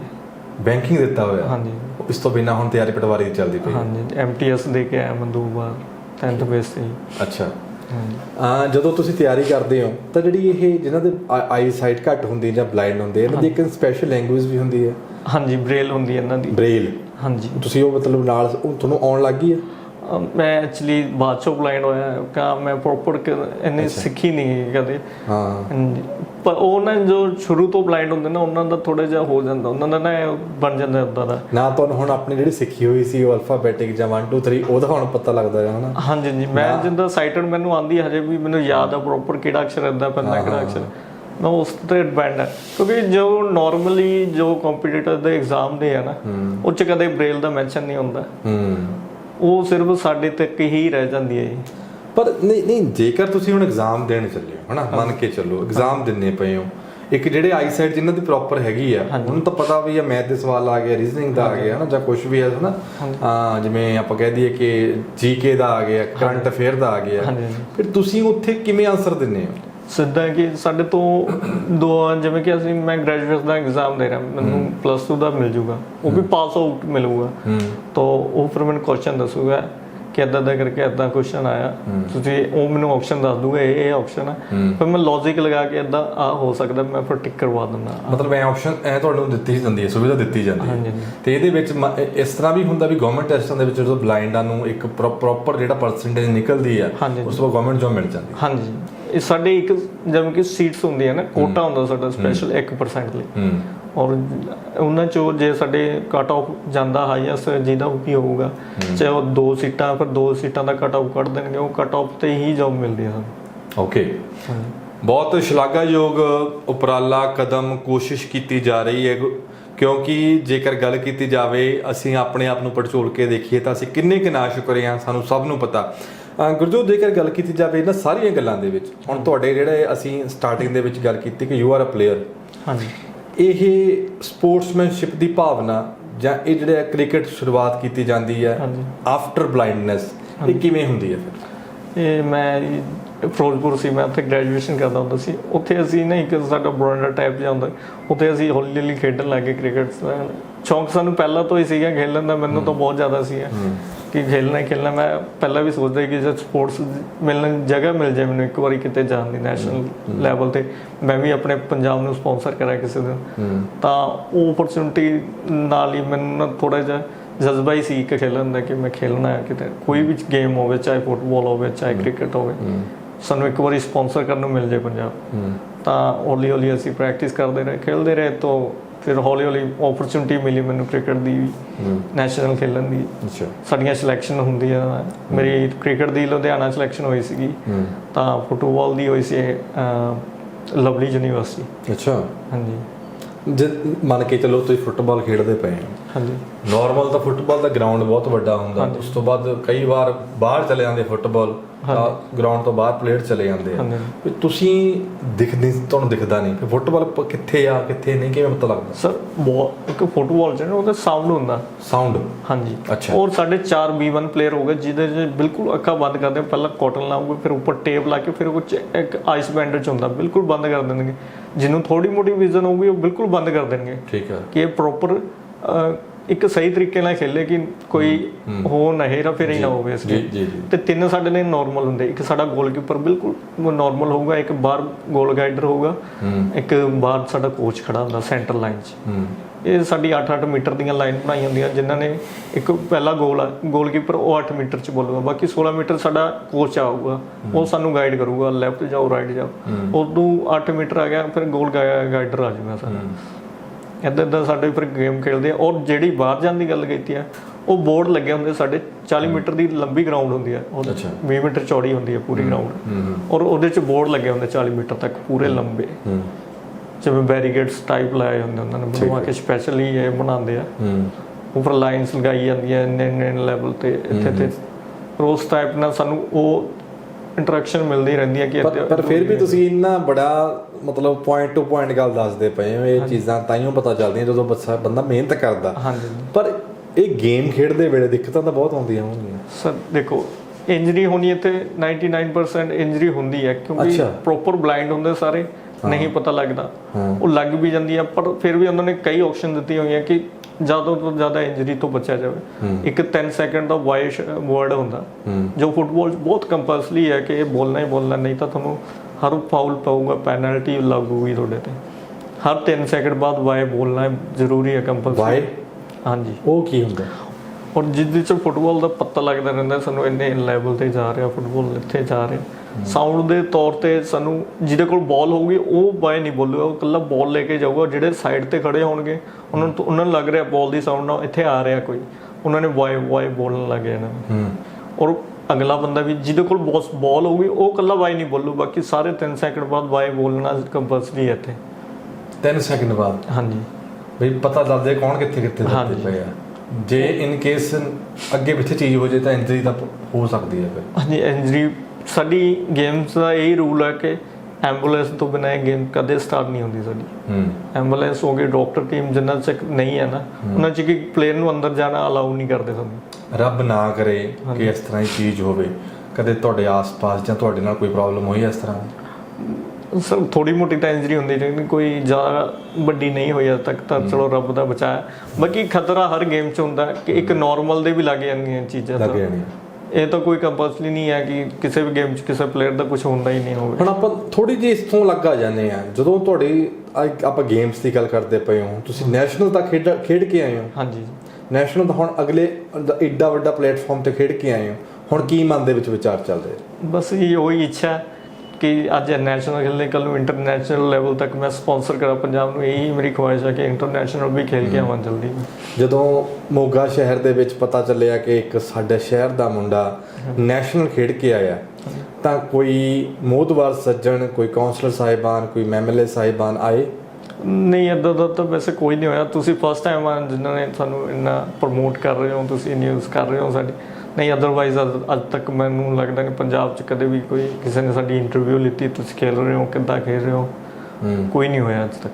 ਬੈਂਕਿੰਗ ਦਿੱਤਾ ਹੋਇਆ? ਹਾਂਜੀ। ਇਸ ਤੋਂ ਬਿਨਾ ਹੁਣ ਤਿਆਰੀ ਪਟਵਾਰੀ ਦੀ ਚੱਲਦੀ ਪਈ ਹਾਂਜੀ ਐਮਟੀਐਸ ਦੇ ਕੇ ਆਇਆ ਮੈਂ ਦੋ ਵਾਰ 10th ਬੇਸ ਤੇ। ਅੱਛਾ। ਹਾਂਜੀ ਆ ਜਦੋਂ ਤੁਸੀਂ ਤਿਆਰੀ ਕਰਦੇ ਹੋ ਤਾਂ ਜਿਹੜੀ ਇਹ ਜਿਨ੍ਹਾਂ ਦੇ ਆਈ ਸਾਈਟ ਘੱਟ ਹੁੰਦੀ ਜਾਂ ਬਲਾਈਂਡ ਹੁੰਦੇ ਇਹਨਾਂ ਦੀ ਇੱਕ ਸਪੈਸ਼ਲ ਲੈਂਗੁਏਜ ਵੀ ਹੁੰਦੀ ਹੈ। ਹਾਂਜੀ ਬ੍ਰੇਲ ਹੁੰਦੀ ਹੈ ਇਹਨਾਂ ਦੀ। ਬ੍ਰੇਲ ਹਾਂਜੀ। ਤੁਸੀਂ ਉਹ ਮਤਲਬ ਨਾਲ ਤੁਹਾਨੂੰ ਆਉਣ ਲੱਗ ਗਈ ਹੈ? ਮੈਂ ਐਕਚੁਅਲੀ ਬਾਅਦ ਚੋਂ ਬਲਾਈਂਡ ਹੋਇਆ ਕਾ ਮੈਂ ਪ੍ਰੋਪਰ ਇੰਨੀ ਸਿੱਖੀ ਨਹੀਂ ਕਦੇ। ਹਾਂ। ਪਰ ਉਹ ਨਾ ਜੋ ਸ਼ੁਰੂ ਤੋਂ ਬਲਾਈਂਡ ਹੁੰਦੇ ਨਾ ਉਹਨਾਂ ਦਾ ਥੋੜਾ ਜਿਹਾ ਹੋ ਜਾਂਦਾ ਉਹਨਾਂ ਦਾ ਨਾ ਬਣ ਜਾਂਦਾ ਉਦਾਂ ਦਾ। ਨਾ ਤੁਹਾਨੂੰ ਹੁਣ ਆਪਣੀ ਜਿਹੜੀ ਸਿੱਖੀ ਹੋਈ ਸੀ ਉਹ ਅਲਫਾਬੈਟਿਕ ਜਾਂ 1 2 3 ਉਹਦਾ ਹੁਣ ਪਤਾ ਲੱਗਦਾ ਹੈ ਹਨਾ? ਹਾਂਜੀ ਜੀ ਮੈਂ ਜਿੱਦਾਂ ਸਾਈਟਡ ਮੈਨੂੰ ਆਂਦੀ ਹਜੇ ਵੀ ਮੈਨੂੰ ਯਾਦ ਆ ਪ੍ਰੋਪਰ ਕਿਹੜਾ ਅਕਸ਼ਰ ਇਦਾਂ ਪੈਂਦਾ ਕਿਹੜਾ ਅਕਸ਼ਰ। ਮੈਂ ਉਸ ਤੇ ਡਿਪੈਂਡ ਹੈ ਕਿਉਂਕਿ ਜੋ ਨਾਰਮਲੀ ਜੋ ਕੰਪੀਟੀਟਰ ਦੇ ਐਗਜ਼ਾਮ ਦੇ ਆ ਨਾ ਉਹ ਚ ਕਦੇ ਬ੍ਰੇਲ ਦਾ ਮੈਂਸ਼ਨ ਨਹੀਂ ਹੁੰਦਾ। ਹੂੰ। ਉਹ ਸਿਰਫ ਸਾਡੇ ਤੱਕ ਹੀ ਰਹਿ ਜਾਂਦੀ ਹੈ ਜੀ। ਪਰ ਨਹੀਂ ਨਹੀਂ ਜੇਕਰ ਤੁਸੀਂ ਹੁਣ ਐਗਜ਼ਾਮ ਦੇਣ ਚੱਲੇ ਹੋ ਹਨਾ ਮੰਨ ਕੇ ਚੱਲੋ ਐਗਜ਼ਾਮ ਦਿੰਨੇ ਪਏ ਹੋ ਇੱਕ ਜਿਹੜੇ ਆਈਸਾਈਟ ਜਿਨ੍ਹਾਂ ਦੀ ਪ੍ਰੋਪਰ ਹੈਗੀ ਆ ਉਹਨੂੰ ਤਾਂ ਪਤਾ ਵੀ ਆ ਮੈਥ ਦੇ ਸਵਾਲ ਆ ਗਿਆ ਰੀਜ਼ਨਿੰਗ ਦਾ ਆ ਗਿਆ ਹਨਾ ਜਾਂ ਕੁਝ ਵੀ ਹੈ ਹਨਾ। ਹਾਂ ਜਿਵੇਂ ਆਪਾਂ ਕਹਿ ਦਈਏ ਕਿ ਜੀਕੇ ਦਾ ਆ ਗਿਆ ਕਰੰਟ ਅਫੇਅਰ ਦਾ ਆ ਗਿਆ। ਫਿਰ ਤੁਸੀਂ ਉੱਥੇ ਕਿਵੇਂ ਆਨਸਰ ਦਿੰਨੇ ਹੋ? ਸਿੱਧਾ ਕਿ ਸਾਡੇ ਤੋਂ ਦੋ ਜਿਵੇਂ ਕਿ ਅਸੀਂ ਮੈਂ ਗ੍ਰੈਜੂਏਟ ਦਾ ਐਗਜ਼ਾਮ ਦੇ ਰਿਹਾ ਮੈਨੂੰ ਪਲੱਸ 2 ਦਾ ਮਿਲ ਜੂਗਾ। ਉਹ ਵੀ ਪਾਸ ਆਊਟ ਮਿਲੂਗਾ। ਤਾਂ ਉਹ ਫਿਰ ਮੈਨੂੰ ਕੁਐਸਚਨ ਦੱਸੂਗਾ ਕਿ ਇਦਾਂ ਦਾ ਕਰਕੇ ਇਦਾਂ ਕੁਐਸਚਨ ਆਇਆ। ਤੁਸੀਂ ਉਹ ਮੈਨੂੰ ਆਪਸ਼ਨ ਦੱਸ ਦੂਗਾ ਇਹ ਇਹ ਆਪਸ਼ਨ ਹੈ। ਫਿਰ ਮੈਂ ਲੌਜੀਕ ਲਗਾ ਕੇ ਇਦਾਂ ਆ ਹੋ ਸਕਦਾ ਮੈਂ ਫਿਰ ਟਿਕ ਕਰਵਾ ਦਿੰਦਾ। ਮਤਲਬ ਐ ਆਪਸ਼ਨ ਐ ਤੁਹਾਨੂੰ ਦਿੱਤੀ ਜਾਂਦੀ ਹੈ ਸੁਵਿਧਾ ਦਿੱਤੀ ਜਾਂਦੀ ਹੈ। ਤੇ ਇਹਦੇ ਵਿੱਚ ਇਸ ਤਰ੍ਹਾਂ ਵੀ ਹੁੰਦਾ ਵੀ ਗਵਰਨਮੈਂਟ ਟੈਸਟਾਂ ਦੇ ਵਿੱਚ ਜਦੋਂ ਬਲਾਈਂਡਾਂ ਨੂੰ ਇੱਕ ਪ੍ਰੋਪਰ ਜਿਹੜਾ ਪਰਸੈਂਟੇਜ ਨਿਕਲਦੀ ਆ। ਉਸ ਤੋਂ ਬਾਅਦ ਗਵਰਨਮੈਂਟ ਜੋਬ ਮਿਲ ਜਾਂਦੀ। ਹੈ ਹਾਂਜੀ। ਇਹ ਸਾਡੇ ਇੱਕ ਜਿਵੇਂ ਕਿ ਸੀਟਸ ਹੁੰਦੀਆਂ ਨਾ ਕੋਟਾ ਹੁੰਦਾ ਸਾਡਾ ਸਪੈਸ਼ਲ 1% ਲਈ। ਔਰ ਉਹਨਾਂ ਚੋਂ ਜੇ ਸਾਡੇ ਕੱਟ ਆਫ ਜਾਂਦਾ ਹਾਈਐਸਟ ਜਿਹਦਾ ਵੀ ਹੋਊਗਾ। ਚਾਹੇ ਉਹ ਦੋ ਸੀਟਾਂ ਫਿਰ ਦੋ ਸੀਟਾਂ ਦਾ ਕੱਟ ਆਫ ਕੱਢ ਦੇਣਗੇ ਉਹ ਕੱਟ ਆਫ ਤੇ ਹੀ ਜੌਬ ਮਿਲਦੀ ਹੈ ਸਾਨੂੰ। ਓਕੇ ਬਹੁਤ ਸ਼ਲਾਘਾਯੋਗ ਉਪਰਾਲਾ ਕਦਮ ਕੋਸ਼ਿਸ਼ ਕੀਤੀ ਜਾ ਰਹੀ ਹੈ। ਕਿਉਂਕਿ ਜੇਕਰ ਗੱਲ ਕੀਤੀ ਜਾਵੇ ਅਸੀਂ ਆਪਣੇ ਆਪ ਨੂੰ ਪੜਚੋਲ ਕੇ ਦੇਖੀਏ ਤਾਂ ਅਸੀਂ ਕਿੰਨੇ ਕਿ ਨਾ ਸ਼ੁਕਰੇ ਹਾਂ ਸਾਨੂੰ ਸਭ ਨੂੰ ਪਤਾ। ਗੁਰਜੋਤ ਜੇਕਰ ਗੱਲ ਕੀਤੀ ਜਾਵੇ ਇਹਨਾਂ ਸਾਰੀਆਂ ਗੱਲਾਂ ਦੇ ਵਿੱਚ ਹੁਣ ਤੁਹਾਡੇ ਜਿਹੜੇ ਅਸੀਂ ਸਟਾਰਟਿੰਗ ਦੇ ਵਿੱਚ ਗੱਲ ਕੀਤੀ ਕਿ ਯੂ ਆਰ ਅ ਪਲੇਅਰ ਹਾਂਜੀ। ਇਹ ਸਪੋਰਟਸਮੈਨਸ਼ਿਪ ਦੀ ਭਾਵਨਾ ਜਾਂ ਇਹ ਜਿਹੜੇ ਕ੍ਰਿਕਟ ਸ਼ੁਰੂਆਤ ਕੀਤੀ ਜਾਂਦੀ ਹੈ ਆਫਟਰ ਬਲਾਈਂਡਨੈਸ ਇਹ ਕਿਵੇਂ ਹੁੰਦੀ ਹੈ ਫਿਰ? ਇਹ ਮੈਂ ਫਿਰੋਜ਼ਪੁਰ ਸੀ ਮੈਂ ਉੱਥੇ ਗ੍ਰੈਜੂਏਸ਼ਨ ਕਰਦਾ ਹੁੰਦਾ ਸੀ। ਉੱਥੇ ਅਸੀਂ ਨਾ ਇੱਕ ਸਾਡਾ ਬਰਾਂਡਾ ਟਾਈਪ ਜਿਹਾ ਹੁੰਦਾ। ਉੱਥੇ ਅਸੀਂ ਹੌਲੀ ਹੌਲੀ ਖੇਡਣ ਲੱਗੇ ਕ੍ਰਿਕਟ ਸ਼ੌਂਕ ਸਾਨੂੰ ਪਹਿਲਾਂ ਤੋਂ ਹੀ ਸੀਗਾ ਖੇਲਣ ਦਾ ਮੈਨੂੰ ਤਾਂ ਬਹੁਤ ਜ਼ਿਆਦਾ ਸੀਗਾ। ਕਿ ਖੇਲਣਾ ਹੀ ਖੇਲਣਾ ਮੈਂ ਪਹਿਲਾਂ ਵੀ ਸੋਚਦਾ ਕਿ ਜੇ ਸਪੋਰਟਸ ਮਿਲਣ ਜਗ੍ਹਾ ਮਿਲ ਜਾਏ ਮੈਨੂੰ ਇੱਕ ਵਾਰੀ ਕਿਤੇ ਜਾਣ ਦੀ ਨੈਸ਼ਨਲ ਲੈਵਲ ਤੇ ਮੈਂ ਵੀ ਆਪਣੇ ਪੰਜਾਬ ਨੂੰ ਸਪਾਂਸਰ ਕਰਾਂ ਕਿਸੇ ਦਿਨ। ਤਾਂ ਉਹ ਓਪਰਚੁਨਿਟੀ ਨਾਲ ਹੀ ਮੈਨੂੰ ਥੋੜਾ ਜਿਹਾ ਜਜ਼ਬਾ ਹੀ ਸੀ ਕਿ ਖੇਲਣ ਦਾ ਕਿ ਮੈਂ ਖੇਲਣਾ ਹੈ ਕਿਤੇ। ਕੋਈ ਵੀ ਗੇਮ ਹੋਵੇ ਚਾਹੇ ਫੁੱਟਬਾਲ ਹੋਵੇ ਚਾਹੇ ਕ੍ਰਿਕਟ ਹੋਵੇ ਸਾਨੂੰ ਇੱਕ ਵਾਰੀ ਸਪਾਂਸਰ ਕਰਨ ਨੂੰ ਮਿਲ ਜਾਏ ਪੰਜਾਬ। ਤਾਂ ਹੌਲੀ ਹੌਲੀ ਅਸੀਂ ਪ੍ਰੈਕਟਿਸ ਕਰਦੇ ਰਹੇ ਖੇਲਦੇ ਰਹੇ ਤਾਂ ਫਿਰ ਹੌਲੀ ਹੌਲੀ ਓਪਰਚੁਨਿਟੀ ਮਿਲੀ ਮੈਨੂੰ ਕ੍ਰਿਕਟ ਦੀ ਨੈਸ਼ਨਲ ਖੇਲਣ ਦੀ। ਅੱਛਾ। ਸਾਡੀਆਂ ਸਿਲੈਕਸ਼ਨ ਹੁੰਦੀ ਆ ਮੇਰੀ ਕ੍ਰਿਕਟ ਦੀ ਲੁਧਿਆਣਾ ਸਿਲੈਕਸ਼ਨ ਹੋਈ ਸੀਗੀ। ਤਾਂ ਫੁੱਟਬਾਲ ਦੀ ਹੋਈ ਸੀ ਲਵਲੀ ਯੂਨੀਵਰਸਿਟੀ ਅੱਛਾ। ਹਾਂਜੀ। ਜੇ ਮੰਨ ਕੇ ਚੱਲੋ ਤੁਸੀਂ ਫੁੱਟਬਾਲ ਖੇਡਦੇ ਪਏ ਹੋ। ਹਾਂਜੀ। ਨਾਰਮਲ ਤਾਂ ਫੁੱਟਬਾਲ ਦਾ ਗਰਾਊਂਡ ਬਹੁਤ ਵੱਡਾ ਹੁੰਦਾ। ਉਸ ਤੋਂ ਬਾਅਦ ਕਈ ਵਾਰ ਬਾਹਰ ਚਲੇ ਜਾਂਦੇ ਫੁੱਟਬਾਲ ਗਰਾਊਂਡ ਤੋਂ ਬਾਹਰ ਪਲੇਅਰ ਚਲੇ ਜਾਂਦੇ ਆ। ਵੀ ਤੁਸੀਂ ਦਿਖਦੇ ਤੁਹਾਨੂੰ ਦਿਖਦਾ ਨਹੀਂ। ਕਿ ਫੁੱਟਬਾਲ ਕਿੱਥੇ ਆ ਕਿੱਥੇ ਨਹੀਂ ਕਿਵੇਂ ਪਤਾ ਲੱਗਦਾ? ਸਰ ਇੱਕ ਫੁੱਟਬਾਲ ਨਾ ਉਹਦਾ ਸਾਊਂਡ ਹੁੰਦਾ। ਸਾਊਂਡ ਹਾਂਜੀ। ਅੱਛਾ। ਔਰ ਸਾਡੇ 4 B1 ਪਲੇਅਰ ਹੋ ਗਏ ਜਿਹਦੇ 'ਚ ਬਿਲਕੁਲ ਅੱਖਾਂ ਬੰਦ ਕਰਦੇ। ਪਹਿਲਾਂ ਕਾਟਨ ਲਾਉਂਗੇ ਫਿਰ ਉੱਪਰ ਟੇਪ ਲਾ ਕੇ ਫਿਰ 'ਚ ਇੱਕ ਆਈਸ ਬੈਂਡਰ ਚ ਹੁੰਦਾ। ਬਿਲਕੁਲ ਬੰਦ ਕਰ ਦੇਣਗੇ। ਜਿਹਨੂੰ ਥੋੜੀ ਮੋਟੀ ਵਿਜ਼ਨ ਹੋਊਗੀ ਉਹ ਬਿਲਕੁਲ ਬੰਦ ਕਰ ਦੇਣਗੇ। ਠੀਕ ਹੈ ਕਿ ਇਹ ਪ੍ਰੋਪਰ ਇੱਕ ਸਹੀ ਤਰੀਕੇ ਨਾਲ ਖੇਲੇ ਕਿ ਕੋਈ ਹੋ ਨਾ ਹੇਰਾ ਫੇਰ ਹੀ ਨਾ ਹੋਵੇ ਇਸ ਜੀ ਤੇ ਤਿੰਨ ਸਾਡੇ ਲਈ ਨਾਰਮਲ ਹੁੰਦੇ। ਇੱਕ ਸਾਡਾ ਗੋਲਕੀਪਰ ਬਿਲਕੁਲ ਨਾਰਮਲ ਹੋਊਗਾ ਇੱਕ ਬਾਹਰ ਗੋਲ ਗਾਈਡਰ ਹੋਊਗਾ ਇੱਕ ਬਾਹਰ ਸਾਡਾ ਕੋਚ ਖੜਾ ਹੁੰਦਾ ਸੈਂਟਰ ਲਾਈਨ 'ਚ। ਇਹ ਸਾਡੀ 8-8 ਮੀਟਰ ਦੀਆਂ ਲਾਈਨ ਬਣਾਈਆਂ ਹੁੰਦੀਆਂ ਜਿਨ੍ਹਾਂ ਨੇ ਇੱਕ ਪਹਿਲਾ ਗੋਲ ਆ ਗੋਲਕੀਪਰ ਉਹ 8 ਮੀਟਰ 'ਚ ਬੋਲੂਗਾ। ਬਾਕੀ 16 ਮੀਟਰ ਸਾਡਾ ਕੋਚ ਆਊਗਾ। ਉਹ ਸਾਨੂੰ ਗਾਈਡ ਕਰੂਗਾ ਲੈਫਟ ਜਾਓ ਰਾਈਟ ਜਾਓ। ਉਦੋਂ 8 ਮੀਟਰ ਆ ਗਿਆ ਫਿਰ ਗੋਲ ਗਾਈਡਰ ਆ ਜਾਊਗਾ ਸਾਡਾ। ਇੱਦਾਂ ਇੱਦਾਂ ਸਾਡੇ ਫਿਰ ਗੇਮ ਖੇਡਦੇ ਆ ਔਰ ਜਿਹੜੀ ਬਾਹਰ ਜਾਣ ਦੀ ਗੱਲ ਕੀਤੀ ਆ ਉਹ ਬੋਰਡ ਲੱਗੇ ਹੁੰਦੇ ਸਾਡੇ 40 ਮੀਟਰ ਦੀ ਲੰਬੀ ਗਰਾਊਂਡ ਹੁੰਦੀ ਆ ਉਹ ਅੱਛਾ। 20 ਮੀਟਰ ਚੌੜੀ ਹੁੰਦੀ ਆ ਪੂਰੀ ਗਰਾਊਂਡ ਔਰ ਉਹਦੇ 'ਚ ਬੋਰਡ ਲੱਗੇ ਹੁੰਦੇ 40 ਮੀਟਰ ਤੱਕ ਪੂਰੇ ਲੰਬੇ। ਜਿਵੇਂ ਬੈਰੀਕੇਡਸ ਟਾਈਪ ਲਾਏ ਹੁੰਦੇ ਉਹਨਾਂ ਨੇ ਬਣਵਾ ਕੇ ਸਪੈਸ਼ਲੀ ਇਹ ਬਣਾਉਂਦੇ ਆ। ਉੱਪਰ ਲਾਈਨਸ ਲਗਾਈ ਜਾਂਦੀਆਂ ਨੇ ਨੇ ਲੈਵਲ ਤੇ ਇੱਥੇ ਤੇ ਰੋਜ਼ ਟਾਈਪ ਨਾਲ ਸਾਨੂੰ ਉਹ ਇੰਟਰੈਕਸ਼ਨ ਮਿਲਦੀ ਰਹਿੰਦੀ ਹੈ ਕਿ ਪਰ ਫਿਰ ਵੀ ਤੁਸੀਂ ਇੰਨਾ ਬੜਾ ਮਤਲਬ ਪੁਆਇੰਟ ਟੂ ਪੁਆਇੰਟ ਗੱਲ ਦੱਸਦੇ ਪਏ ਹੋ ਇਹ ਚੀਜ਼ਾਂ ਤਾਈਓ ਪਤਾ ਚੱਲਦੀਆਂ ਜਦੋਂ ਬੰਦਾ ਮਿਹਨਤ ਕਰਦਾ। ਹਾਂਜੀ। ਪਰ ਇਹ ਗੇਮ ਖੇਡਦੇ ਵੇਲੇ ਦਿੱਕਤਾਂ ਤਾਂ ਬਹੁਤ ਆਉਂਦੀਆਂ ਹੋਣਗੀਆਂ। ਸਰ ਦੇਖੋ ਇੰਜਰੀ ਹੋਣੀ ਤੇ 99% ਇੰਜਰੀ ਹੁੰਦੀ ਹੈ ਕਿਉਂਕਿ। ਪ੍ਰੋਪਰ ਬਲਾਈਂਡ ਹੁੰਦੇ ਸਾਰੇ ਨਹੀਂ ਪਤਾ ਲੱਗਦਾ। ਉਹ ਲੱਗ ਵੀ ਜਾਂਦੀ ਹੈ ਪਰ ਫਿਰ ਵੀ ਉਹਨਾਂ ਨੇ ਕਈ ਆਪਸ਼ਨ ਦਿੱਤੀਆਂ ਹੋਈਆਂ ਕਿ ਜ਼ਿਆਦਾ ਤੋਂ ਜ਼ਿਆਦਾ ਇੰਜਰੀ ਤੋਂ ਬਚਿਆ ਜਾਵੇ। ਇੱਕ 10 ਸੈਕਿੰਡ ਦਾ ਵਾਇਸ ਵਰਡ ਹੁੰਦਾ। ਜੋ ਫੁੱਟਬਾਲ ਬਹੁਤ ਕੰਪਲਸਰੀ ਹੈ ਕਿ ਇਹ ਬੋਲਣਾ ਹੀ ਬੋਲਣਾ ਨਹੀਂ ਤਾਂ ਤੁਹਾਨੂੰ ਹਰ ਫਾਉਲ ਪਊਗਾ ਪੈਨਲਟੀ ਲੱਗੂਗੀ ਤੁਹਾਡੇ ਤੇ। ਹਰ 3 ਸੈਕਿੰਡ ਬਾਅਦ ਵਾਏ ਬੋਲਣਾ ਜ਼ਰੂਰੀ ਹੈ ਕੰਪਲਸਰੀ ਵਾਏ? ਹਾਂਜੀ। ਉਹ ਕੀ ਹੁੰਦਾ? ਔਰ ਜਿੱਦੇ ਚ ਫੁੱਟਬਾਲ ਦਾ ਪਤਾ ਲੱਗਦਾ ਰਹਿੰਦਾ ਸਾਨੂੰ ਇੰਨੇ ਲੈਵਲ ਤੇ ਜਾ ਰਿਹਾ ਫੁੱਟਬਾਲ ਇੱਥੇ ਜਾ ਰਿਹਾ। ਸਾਊਂਡ ਦੇ ਤੌਰ ਤੇ ਸਾਨੂੰ ਜਿਹਦੇ ਕੋਲ ਬਾਲ ਹੋਊਗੀ ਉਹ ਬਾਏ ਨਹੀਂ ਬੋਲੂਗਾ ਉਹ ਇਕੱਲਾ ਬਾਲ ਲੈ ਕੇ ਜਾਊਗਾ ਜਿਹੜੇ ਸਾਈਡ ਤੇ ਖੜੇ ਹੋਣਗੇ ਉਹਨਾਂ ਨੂੰ ਉਹਨਾਂ ਨੂੰ ਲੱਗ ਰਿਹਾ ਬਾਲ ਦੀ ਸਾਊਂਡ ਨਾਲ ਇੱਥੇ ਆ ਰਿਹਾ ਕੋਈ। ਉਹਨਾਂ ਨੇ ਵਾਏ ਵਾਏ ਬੋਲਣ ਲੱਗ ਜਾਣਾ ਔਰ ਅਗਲਾ ਬੰਦਾ ਵੀ ਜਿਹਦੇ ਕੋਲ ਬॉस ਬਾਲ ਹੋਊਗੀ ਉਹ ਇਕੱਲਾ ਵਾਏ ਨਹੀਂ ਬੋਲੂ ਬਾਕੀ ਸਾਰੇ 3 ਸੈਕਿੰਡ ਬਾਅਦ ਵਾਏ ਬੋਲਣਾ ਕੰਪਲਸਰੀ ਹੈ ਇੱਥੇ। 3 ਸੈਕਿੰਡ ਬਾਅਦ? ਹਾਂਜੀ। ਵੀ ਪਤਾ ਲੱਗ ਜਾਏ ਕੌਣ ਕਿੱਥੇ ਕਿੱਥੇ ਪਏ ਆ। ਜੇ ਇਨ ਕੇਸ ਅੱਗੇ ਪਿੱਛੇ ਚੀਜ਼ ਹੋ ਜੇ ਤਾਂ ਇੰਜਰੀ ਤਾਂ ਹੋ ਸਕਦੀ ਹੈ ਫਿਰ। ਹਾਂਜੀ ਇੰਜਰੀ ਸਾਡੀ ਗੇਮਸ ਦਾ ਇਹ ਰੂਲ ਹੈ ਕਿ ਐਂਬੂਲੈਂਸ ਤੋਂ ਬਿਨਾਂ ਇਹ ਗੇਮ ਕਦੇ ਸਟਾਰਟ ਨਹੀਂ ਹੁੰਦੀ ਸਾਡੀ। ਹੂੰ। ਐਂਬੂਲੈਂਸ ਹੋ ਗਈ ਡਾਕਟਰ ਟੀਮ ਜਿੰਨਾ ਚਿਰ ਨਹੀਂ ਹੈ ਨਾ ਉਹਨਾਂ ਚ ਕਿ ਪਲੇਅਰ ਨੂੰ ਅੰਦਰ ਜਾਣਾ ਅਲਾਉ ਨਹੀਂ ਕਰਦੇ ਸਾਨੂੰ। ਰੱਬ ਨਾ ਕਰੇ ਕਿ ਇਸ ਤਰ੍ਹਾਂ ਦੀ ਚੀਜ਼ ਹੋਵੇ। ਕਦੇ ਤੁਹਾਡੇ ਆਸ-ਪਾਸ ਜਾਂ ਤੁਹਾਡੇ ਨਾਲ ਕੋਈ ਪ੍ਰੋਬਲਮ ਹੋਈ ਇਸ ਤਰ੍ਹਾਂ ਸਰ ਥੋੜੀ ਮੋਟੀ ਤਾਂ ਇੰਜਰੀ ਹੁੰਦੀ ਲੇਕਿਨ ਕੋਈ ਜ਼ਿਆਦਾ ਵੱਡੀ ਨਹੀਂ ਹੋਈ ਅਜੇ ਤੱਕ ਤਾਂ ਚਲੋ ਰੱਬ ਦਾ ਬਚਾਇਆ ਬਾਕੀ ਖਤਰਾ ਹਰ ਗੇਮ 'ਚ ਹੁੰਦਾ ਕਿ ਇੱਕ ਨਾਰਮਲ ਦੇ ਵੀ ਲੱਗ ਜਾਂਦੀਆਂ ਚੀਜ਼ਾਂ ਲੱਗ। ਜਾਣੀ ਇਹ ਤਾਂ ਕੋਈ ਕੰਪਲਸਰੀ ਨਹੀਂ ਹੈ ਕਿ ਕਿਸੇ ਵੀ ਗੇਮ 'ਚ ਕਿਸੇ ਪਲੇਅਰ ਦਾ ਕੁਝ ਹੁੰਦਾ ਹੀ ਨਹੀਂ ਹੋਵੇ। ਹੁਣ ਆਪਾਂ ਥੋੜੀ ਜਿਹੀ ਇਸ ਤੋਂ ਲੱਗਾ ਜਾਂਦੇ ਆ ਜਦੋਂ ਤੁਹਾਡੀ ਆਪਾਂ ਗੇਮਸ ਦੀ ਗੱਲ ਕਰਦੇ ਪਏ ਹੋ ਤੁਸੀਂ ਨੈਸ਼ਨਲ ਤਾਂ ਖੇਡ ਖੇਡ ਕੇ ਆਏ ਹੋ। ਹਾਂਜੀ। ਨੈਸ਼ਨਲ ਤਾਂ ਹੁਣ ਅਗਲੇ ਏਡਾ ਵੱਡਾ ਪਲੇਟਫਾਰਮ ਤੇ ਖੇਡ ਕੇ ਆਏ ਹੋ। ਹੁਣ ਕੀ ਮਨ ਦੇ ਵਿੱਚ ਵਿਚਾਰ ਚੱਲ ਰਿਹਾ? ਬਸ ਇਹ ਉਹੀ ਇੱਛਾ ਹੈ ਕਿ ਅੱਜ ਨੈਸ਼ਨਲ ਖੇਲਣੇ ਕੱਲ ਨੂੰ ਇੰਟਰਨੈਸ਼ਨਲ ਲੈਵਲ ਤੱਕ ਮੈਂ ਸਪਾਂਸਰ ਕਰਾਂ ਪੰਜਾਬ ਨੂੰ ਇਹੀ ਮੇਰੀ ਖੁਆਇਸ਼ ਹੈ ਕਿ ਇੰਟਰਨੈਸ਼ਨਲ ਵੀ ਖੇਲ ਕੇ ਆਵਾਂ ਜਲਦੀ। ਜਦੋਂ ਮੋਗਾ ਸ਼ਹਿਰ ਦੇ ਵਿੱਚ ਪਤਾ ਚੱਲਿਆ ਕਿ ਇੱਕ ਸਾਡੇ ਸ਼ਹਿਰ ਦਾ ਮੁੰਡਾ ਨੈਸ਼ਨਲ ਖੇਡ ਕੇ ਆਇਆ ਤਾਂ ਕੋਈ ਮੋਦਵਾਰ ਸੱਜਣ ਕੋਈ ਕਾਉਂਸਲਰ ਸਾਹਿਬਾਨ ਕੋਈ ਐਮਐਲਏ ਸਾਹਿਬਾਨ ਆਏ? ਨਹੀਂ ਏਦਾਂ ਦਾ ਤਾਂ ਵੈਸੇ ਕੋਈ ਨਹੀਂ ਹੋਇਆ। ਤੁਸੀਂ ਫਸਟ ਟਾਈਮ ਆ ਜਿਨ੍ਹਾਂ ਨੇ ਸਾਨੂੰ ਇੰਨਾ ਪ੍ਰਮੋਟ ਕਰ ਰਹੇ ਹੋ ਤੁਸੀਂ ਨਿਊਜ਼ ਕਰ ਰਹੇ ਹੋ ਸਾਡੀ। ਨਹੀਂ ਅਦਰਵਾਈਜ਼ ਅੱਜ ਤੱਕ ਮੈਨੂੰ ਲੱਗਦਾ ਨਹੀਂ ਪੰਜਾਬ 'ਚ ਕਦੇ ਵੀ ਕੋਈ ਕਿਸੇ ਨੇ ਸਾਡੀ ਇੰਟਰਵਿਊ ਲਿੱਤੀ ਤੁਸੀਂ ਖੇਲ ਰਹੇ ਹੋ ਕਿੱਦਾਂ ਖੇਲ ਰਹੇ ਹੋ? ਹੂੰ। ਕੋਈ ਨਹੀਂ ਹੋਇਆ ਅੱਜ ਤੱਕ।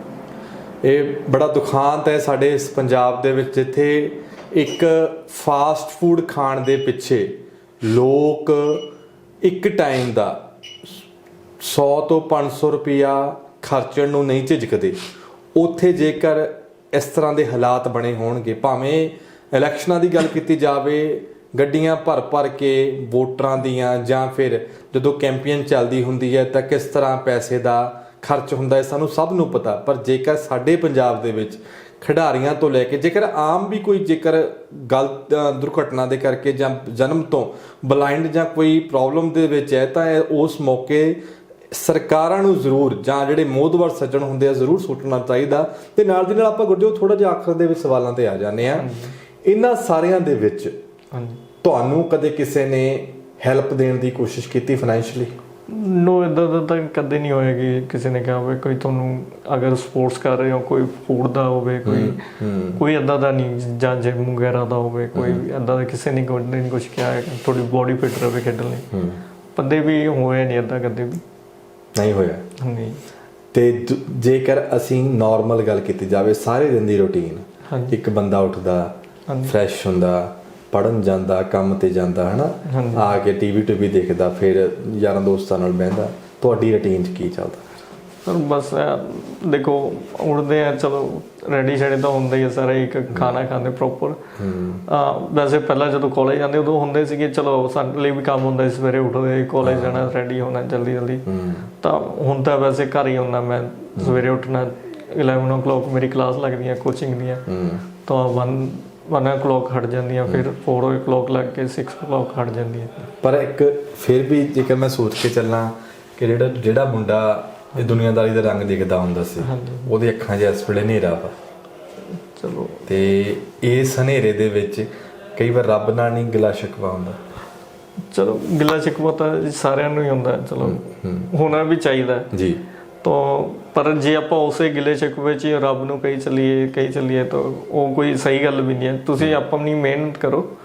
ਇਹ ਬੜਾ ਦੁਖਾਂਤ ਹੈ ਸਾਡੇ ਇਸ ਪੰਜਾਬ ਦੇ ਵਿੱਚ ਜਿੱਥੇ ਇੱਕ ਫਾਸਟ ਫੂਡ ਖਾਣ ਦੇ ਪਿੱਛੇ ਲੋਕ ਇੱਕ ਟਾਈਮ ਦਾ 100 ਤੋਂ 500 ਰੁਪਿਆ ਖਰਚਣ ਨੂੰ ਨਹੀਂ ਝਿਜਕਦੇ। ਉੱਥੇ ਜੇਕਰ ਇਸ ਤਰ੍ਹਾਂ ਦੇ ਹਾਲਾਤ ਬਣੇ ਹੋਣਗੇ ਭਾਵੇਂ ਇਲੈਕਸ਼ਨਾਂ ਦੀ ਗੱਲ ਕੀਤੀ ਜਾਵੇ ਗੱਡੀਆਂ ਭਰ ਭਰ ਕੇ ਵੋਟਰਾਂ ਦੀਆਂ ਜਾਂ ਫਿਰ ਜਦੋਂ ਕੈਂਪੇਨ ਚੱਲਦੀ ਹੁੰਦੀ ਹੈ ਤਾਂ ਕਿਸ ਤਰ੍ਹਾਂ ਪੈਸੇ ਦਾ ਖਰਚ ਹੁੰਦਾ ਹੈ ਸਾਨੂੰ ਸਭ ਨੂੰ ਪਤਾ। ਪਰ ਜੇਕਰ ਸਾਡੇ ਪੰਜਾਬ ਦੇ ਵਿੱਚ ਖਿਡਾਰੀਆਂ ਤੋਂ ਲੈ ਕੇ ਜੇਕਰ ਆਮ ਵੀ ਕੋਈ ਜੇਕਰ ਗਲਤ ਦੁਰਘਟਨਾ ਦੇ ਕਰਕੇ ਜਾਂ ਜਨਮ ਤੋਂ ਬਲਾਈਂਡ ਜਾਂ ਕੋਈ ਪ੍ਰੋਬਲਮ ਦੇ ਵਿੱਚ ਹੈ ਤਾਂ ਉਸ ਮੌਕੇ ਸਰਕਾਰਾਂ ਨੂੰ ਜ਼ਰੂਰ ਜਾਂ ਜਿਹੜੇ ਮੋਦਵਰ ਸੱਜਣ ਹੁੰਦੇ ਆ ਜ਼ਰੂਰ ਸੋਚਣਾ ਚਾਹੀਦਾ। ਤੇ ਨਾਲ ਦੀ ਨਾਲ ਆਪਾਂ ਗੁਰਜੋ ਥੋੜਾ ਜਿਹਾ ਆਖਰ ਦੇ ਵਿੱਚ ਸਵਾਲਾਂ ਤੇ ਆ ਜਾਂਦੇ ਆ ਇਹਨਾਂ ਸਾਰਿਆਂ ਦੇ ਵਿੱਚ ਹਾਂਜੀ। ਤੁਹਾਨੂੰ ਕਦੇ ਕਿਸੇ ਨੇ ਹੈਲਪ ਦੇਣ ਦੀ ਕੋਸ਼ਿਸ਼ ਕੀਤੀ ਫਾਈਨੈਂਸ਼ੀਅਲੀ ਨੋ ਇਦਾਂ ਦਾ ਤਾਂ ਕਦੇ ਨਹੀਂ ਹੋਏਗੀ ਕਿਸੇ ਨੇ ਕਿਹਾ ਹੋਵੇ ਕੋਈ ਤੁਹਾਨੂੰ ਅਗਰ ਸਪੋਰਟਸ ਕਰ ਰਹੇ ਹੋ ਕੋਈ ਫੂਡ ਦਾ ਹੋਵੇ ਕੋਈ ਕੋਈ ਇਦਾਂ ਦਾ ਨਹੀਂ ਜਾਂ ਜਿਮ ਵਗੈਰਾ ਦਾ ਹੋਵੇ ਕੋਈ ਇਦਾਂ ਦਾ ਕਿਸੇ ਨੇ ਕੋਈ ਨਹੀਂ ਕੁਝ ਕਿਹਾ ਤੁਹਾਡੀ ਬੋਡੀ ਫਿਟ ਰਹੇ ਖੇਡਣ ਲਈ। ਬੰਦੇ ਵੀ ਹੋਏ ਨਹੀਂ ਇਦਾਂ ਕਦੇ ਵੀ। ਨਹੀਂ ਹੋਇਆ। ਨਹੀਂ। ਤੇ ਜੇਕਰ ਅਸੀਂ ਨਾਰਮਲ ਗੱਲ ਕੀਤੀ ਜਾਵੇ ਸਾਰੇ ਦਿਨ ਦੀ ਰੁਟੀਨ ਇੱਕ ਬੰਦਾ ਉੱਠਦਾ। ਫਰੈਸ਼ ਹੁੰਦਾ ਪੜਨ ਜਾਂਦਾ ਕੰਮ ਤੇ ਜਾਂਦਾ ਹਨਾ। ਆ ਕੇ ਟੀਵੀ ਟੀਵੀ ਦੇਖਦਾ ਫਿਰ ਯਾਰਾਂ ਦੋਸਤਾਂ ਨਾਲ ਬਹਿੰਦਾ। ਤੁਹਾਡੀ ਰੁਟੀਨ 'ਚ ਕੀ ਚੱਲਦਾ? ਸਰ ਬਸ ਦੇਖੋ ਉੜਦੇ ਆ ਚਲੋ ਰੈਡੀ ਸ਼ੈਡੀ ਤਾਂ ਹੁੰਦਾ ਹੀ ਸਾਰਾ ਇੱਕ ਖਾਣਾ ਖਾਂਦੇ ਪ੍ਰੋਪਰ ਵੈਸੇ ਪਹਿਲਾਂ ਜਦੋਂ ਕਾਲਜ ਜਾਂਦੇ ਉਦੋਂ ਹੁੰਦੇ ਸੀਗੇ ਚਲੋ ਸਾਡੇ ਲਈ ਵੀ ਕੰਮ ਹੁੰਦਾ ਸੀ ਸਵੇਰੇ ਉੱਠਦੇ ਕਾਲਜ ਜਾਣਾ ਰੈਡੀ ਹੋਣਾ ਜਲਦੀ ਜਲਦੀ ਤਾਂ ਹੁਣ ਤਾਂ ਵੈਸੇ ਘਰ ਹੀ ਹੁੰਦਾ ਮੈਂ ਸਵੇਰੇ ਉੱਠਣਾ 11 o'clock ਮੇਰੀ ਕਲਾਸ ਲੱਗਦੀ ਹੈ ਕੋਚਿੰਗ ਦੀਆਂ ਤਾਂ 1 1 o'clock ਹਟ ਜਾਂਦੀਆਂ ਫਿਰ 4 o'clock ਲੱਗ ਕੇ 6 o'clock ਹਟ ਜਾਂਦੀਆਂ। ਪਰ ਇੱਕ ਫਿਰ ਵੀ ਜੇਕਰ ਮੈਂ ਸੋਚ ਕੇ ਚੱਲਾਂ ਕਿ ਜਿਹੜਾ ਜਿਹੜਾ ਮੁੰਡਾ ਇਹ ਦੁਨੀਆਦਾਰੀ ਦਾ ਰੰਗ ਦਿਖਦਾ ਹੁੰਦਾ ਸੀ। ਉਹਦੀ ਅੱਖਾਂ 'ਚ ਇਸ ਵੇਲੇ ਹਨੇਰਾ ਵਾ। ਚਲੋ। ਤੇ ਇਸ ਹਨੇਰੇ ਦੇ ਵਿੱਚ ਕਈ ਵਾਰ ਰੱਬ ਨਾਲ ਨਹੀਂ ਗਿਲਾ ਸ਼ਿਕਵਾ ਹੁੰਦਾ। ਚਲੋ ਗਿੱਲਾ ਸ਼ਿਕਵਾ ਤਾਂ ਸਾਰਿਆਂ ਨੂੰ ਹੀ ਹੁੰਦਾ ਚਲੋ। ਹੋਣਾ ਵੀ ਚਾਹੀਦਾ। ਜੀ। ਤਾਂ ਪਰ ਜੇ ਆਪਾਂ ਉਸੇ ਗਿੱਲੇ ਸ਼ਿਕਵੇ 'ਚ ਰੱਬ ਨੂੰ ਕਹੀ ਚੱਲੀਏ ਕਹੀ ਚੱਲੀਏ ਤਾਂ ਉਹ ਕੋਈ ਸਹੀ ਗੱਲ ਵੀ ਨਹੀਂ ਹੈ। ਤੁਸੀਂ ਆਪਣੀ ਮਿਹਨਤ ਕਰੋ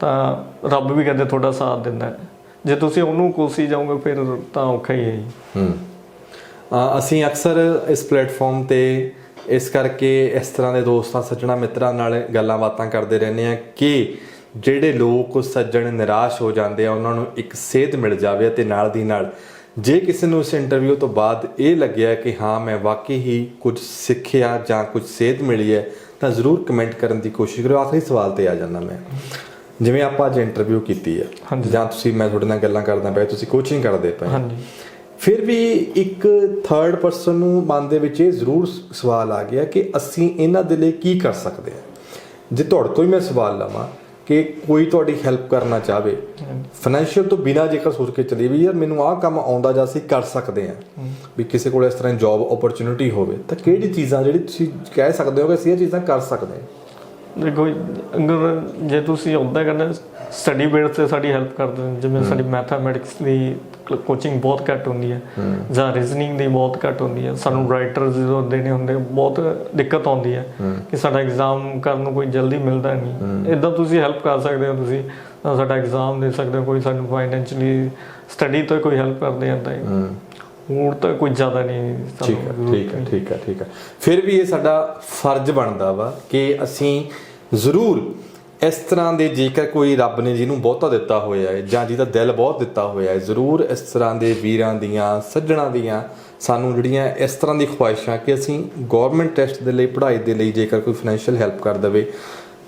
ਤਾਂ ਰੱਬ ਵੀ ਕਹਿੰਦੇ ਤੁਹਾਡਾ ਸਾਥ ਦਿੰਦਾ ਹੈ। ਜੇ ਤੁਸੀਂ ਉਹਨੂੰ ਕੋਸੀ ਜਾਓਗੇ ਫਿਰ ਤਾਂ ਔਖਾ ਹੀ ਹੈ ਜੀ। ਹੂੰ। ਅਸੀਂ ਅਕਸਰ ਇਸ ਪਲੇਟਫਾਰਮ ਤੇ ਇਸ ਕਰਕੇ ਇਸ ਤਰ੍ਹਾਂ ਦੇ ਦੋਸਤਾਂ ਸੱਜਣਾ ਮਿੱਤਰਾਂ ਨਾਲ ਗੱਲਾਂ ਬਾਤਾਂ ਕਰਦੇ ਰਹਿੰਦੇ ਆ ਕਿ ਜਿਹੜੇ ਲੋਕ ਸੱਜਣ ਨਿਰਾਸ਼ ਹੋ ਜਾਂਦੇ ਆ ਉਹਨਾਂ ਨੂੰ ਇੱਕ ਸੇਧ ਮਿਲ ਜਾਵੇ ਤੇ ਨਾਲ ਦੀ ਨਾਲ ਜੇ ਕਿਸੇ ਨੂੰ ਇਸ ਇੰਟਰਵਿਊ ਤੋਂ ਬਾਅਦ ਇਹ ਲੱਗਿਆ ਕਿ ਹਾਂ ਮੈਂ ਵਾਕਈ ਹੀ ਕੁਝ ਸਿੱਖਿਆ ਜਾਂ ਕੁਝ ਸੇਧ ਮਿਲੀ ਹੈ ਤਾਂ ਜ਼ਰੂਰ ਕਮੈਂਟ ਕਰਨ ਦੀ ਕੋਸ਼ਿਸ਼ ਕਰਿਓ। ਆਖਰੀ ਸਵਾਲ ਤੇ ਆ ਜਾਣਾ ਮੈਂ। ਜਿਵੇਂ ਆਪਾਂ ਅੱਜ ਇੰਟਰਵਿਊ ਕੀਤੀ ਹੈ ਜਾਂ ਤੁਸੀਂ ਮੈਂ ਤੁਹਾਡੇ ਨਾਲ ਗੱਲਾਂ ਕਰਦਾ ਪਿਆ ਤੁਸੀਂ ਕੋਚਿੰਗ ਕਰਦੇ ਪਏ। ਹਾਂਜੀ। ਫਿਰ ਵੀ ਇੱਕ ਥਰਡ ਪਰਸਨ ਨੂੰ ਮਨ ਦੇ ਵਿੱਚ ਇਹ ਜ਼ਰੂਰ ਸਵਾਲ ਆ ਗਿਆ ਕਿ ਅਸੀਂ ਇਹਨਾਂ ਦੇ ਲਈ ਕੀ ਕਰ ਸਕਦੇ ਹਾਂ। ਜੇ ਤੁਹਾਡੇ ਤੋਂ ਹੀ ਮੈਂ ਸਵਾਲ ਲਵਾਂ ਕਿ ਕੋਈ ਤੁਹਾਡੀ ਹੈਲਪ ਕਰਨਾ ਚਾਹਵੇ। ਫਾਈਨੈਂਸ਼ੀਅਲ ਤੋਂ ਬਿਨਾ ਜੇਕਰ ਸੋਚ ਕੇ ਚੱਲੀ ਵੀ ਯਾਰ ਮੈਨੂੰ ਆਹ ਕੰਮ ਆਉਂਦਾ ਜਾਂ ਅਸੀਂ ਕਰ ਸਕਦੇ ਆ ਵੀ ਕਿਸੇ ਕੋਲ ਇਸ ਤਰ੍ਹਾਂ ਜੌਬ ਓਪਰਚ्युनिटी ਹੋਵੇ ਤਾਂ ਕਿਹੜੀ ਚੀਜ਼ਾਂ ਜਿਹੜੀ ਤੁਸੀਂ ਕਹਿ ਸਕਦੇ ਹੋ ਕਿ ਅਸੀਂ ਇਹ ਚੀਜ਼ਾਂ ਕਰ ਸਕਦੇ ਹਾਂ? ਦੇਖੋ ਅਗਰ ਜੇ ਤੁਸੀਂ ਉਦਾਂ ਕਰਨਾ ਸਟੱਡੀ ਬੇਸ ਤੇ ਸਾਡੀ ਹੈਲਪ ਕਰਦੇ ਜਿਵੇਂ ਸਾਡੀ ਮੈਥਮੈਟਿਕਸ ਦੀ ਕੋਚਿੰਗ ਬਹੁਤ ਘੱਟ ਹੁੰਦੀ ਹੈ। ਜਾਂ ਰੀਜ਼ਨਿੰਗ ਦੀ ਬਹੁਤ ਘੱਟ ਹੁੰਦੀ ਹੈ। ਸਾਨੂੰ ਰਾਈਟਰਸ ਜਦੋਂ ਦੇਣੇ ਹੁੰਦੇ ਬਹੁਤ ਦਿੱਕਤ ਆਉਂਦੀ ਹੈ ਕਿ ਸਾਡਾ ਐਗਜ਼ਾਮ ਕਰਨ ਨੂੰ ਕੋਈ ਜਲਦੀ ਮਿਲਦਾ ਨਹੀਂ। ਇਦਾਂ ਤੁਸੀਂ ਹੈਲਪ ਕਰ ਸਕਦੇ ਹੋ ਤੁਸੀਂ। ਸਾਡਾ ਐਗਜ਼ਾਮ ਦੇ ਸਕਦੇ ਹੋ ਕੋਈ ਸਾਨੂੰ ਫਾਈਨੈਂਸ਼ਲੀ ਸਟੱਡੀ ਤੋਂ ਕੋਈ ਹੈਲਪ ਕਰਦੇ ਆ ਤਾਂ ਹੋਰ ਤਾਂ ਕੋਈ ਜ਼ਿਆਦਾ ਨਹੀਂ ਠੀਕ ਹੈ ਠੀਕ ਹੈ ਠੀਕ ਹੈ ਠੀਕ ਹੈ। ਫਿਰ ਵੀ ਇਹ ਸਾਡਾ ਫਰਜ਼ ਬਣਦਾ ਵਾ ਕਿ ਅਸੀਂ ਜ਼ਰੂਰ ਇਸ ਤਰ੍ਹਾਂ ਦੇ ਜੇਕਰ ਕੋਈ ਰੱਬ ਨੇ ਜਿਹਨੂੰ ਬਹੁਤਾ ਦਿੱਤਾ ਹੋਇਆ ਹੈ ਜਾਂ ਜਿਹਦਾ ਦਿਲ ਬਹੁਤ ਦਿੱਤਾ ਹੋਇਆ ਹੈ, ਜ਼ਰੂਰ ਇਸ ਤਰ੍ਹਾਂ ਦੇ ਵੀਰਾਂ ਦੀਆਂ, ਸੱਜਣਾ ਦੀਆਂ ਸਾਨੂੰ ਜਿਹੜੀਆਂ ਇਸ ਤਰ੍ਹਾਂ ਦੀ ਖੁਆਇਸ਼ਾਂ ਕਿ ਅਸੀਂ ਗਵਰਨਮੈਂਟ ਟੈਸਟ ਦੇ ਲਈ, ਪੜ੍ਹਾਈ ਦੇ ਲਈ ਜੇਕਰ ਕੋਈ ਫਾਈਨੈਂਸ਼ੀਅਲ ਹੈਲਪ ਕਰ ਦੇਵੇ,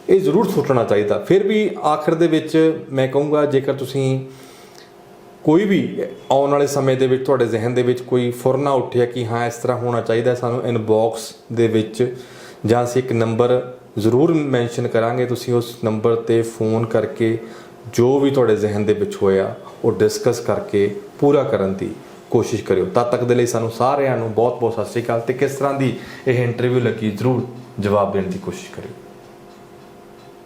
ਇਹ ਜ਼ਰੂਰ ਸੋਚਣਾ ਚਾਹੀਦਾ। ਫਿਰ ਵੀ ਆਖਰ ਦੇ ਵਿੱਚ ਮੈਂ ਕਹੂੰਗਾ, ਜੇਕਰ ਤੁਸੀਂ ਕੋਈ ਵੀ ਆਉਣ ਵਾਲੇ ਸਮੇਂ ਦੇ ਵਿੱਚ ਤੁਹਾਡੇ ਜ਼ਿਹਨ ਦੇ ਵਿੱਚ ਕੋਈ ਫੁਰਨਾ ਉੱਠਿਆ ਕਿ ਹਾਂ, ਇਸ ਤਰ੍ਹਾਂ ਹੋਣਾ ਚਾਹੀਦਾ ਸਾਨੂੰ ਇਨਬਾਕਸ ਦੇ ਵਿੱਚ ਜਾਂ ਅਸੀਂ ਇੱਕ ਨੰਬਰ ਜ਼ਰੂਰ ਮੈਂਸ਼ਨ ਕਰਾਂਗੇ। ਤੁਸੀਂ ਉਸ ਨੰਬਰ ਤੇ ਫੋਨ ਕਰਕੇ ਜੋ ਵੀ ਤੁਹਾਡੇ ਜ਼ਿਹਨ ਦੇ ਵਿੱਚ ਹੋਇਆ, ਉਹ ਡਿਸਕਸ ਕਰਕੇ ਪੂਰਾ ਕਰਨ ਦੀ ਕੋਸ਼ਿਸ਼ ਕਰਿਓ। ਤਦ ਤੱਕ ਦੇ ਲਈ ਸਾਨੂੰ ਸਾਰਿਆਂ ਨੂੰ ਬਹੁਤ ਬਹੁਤ ਸਤਿ ਸ਼੍ਰੀ ਅਕਾਲ। ਤੇ ਕਿਸ ਤਰ੍ਹਾਂ ਦੀ ਇਹ ਇੰਟਰਵਿਊ ਲੱਗੀ, ਜ਼ਰੂਰ ਜਵਾਬ ਦੇਣ ਦੀ ਕੋਸ਼ਿਸ਼ ਕਰਿਓ।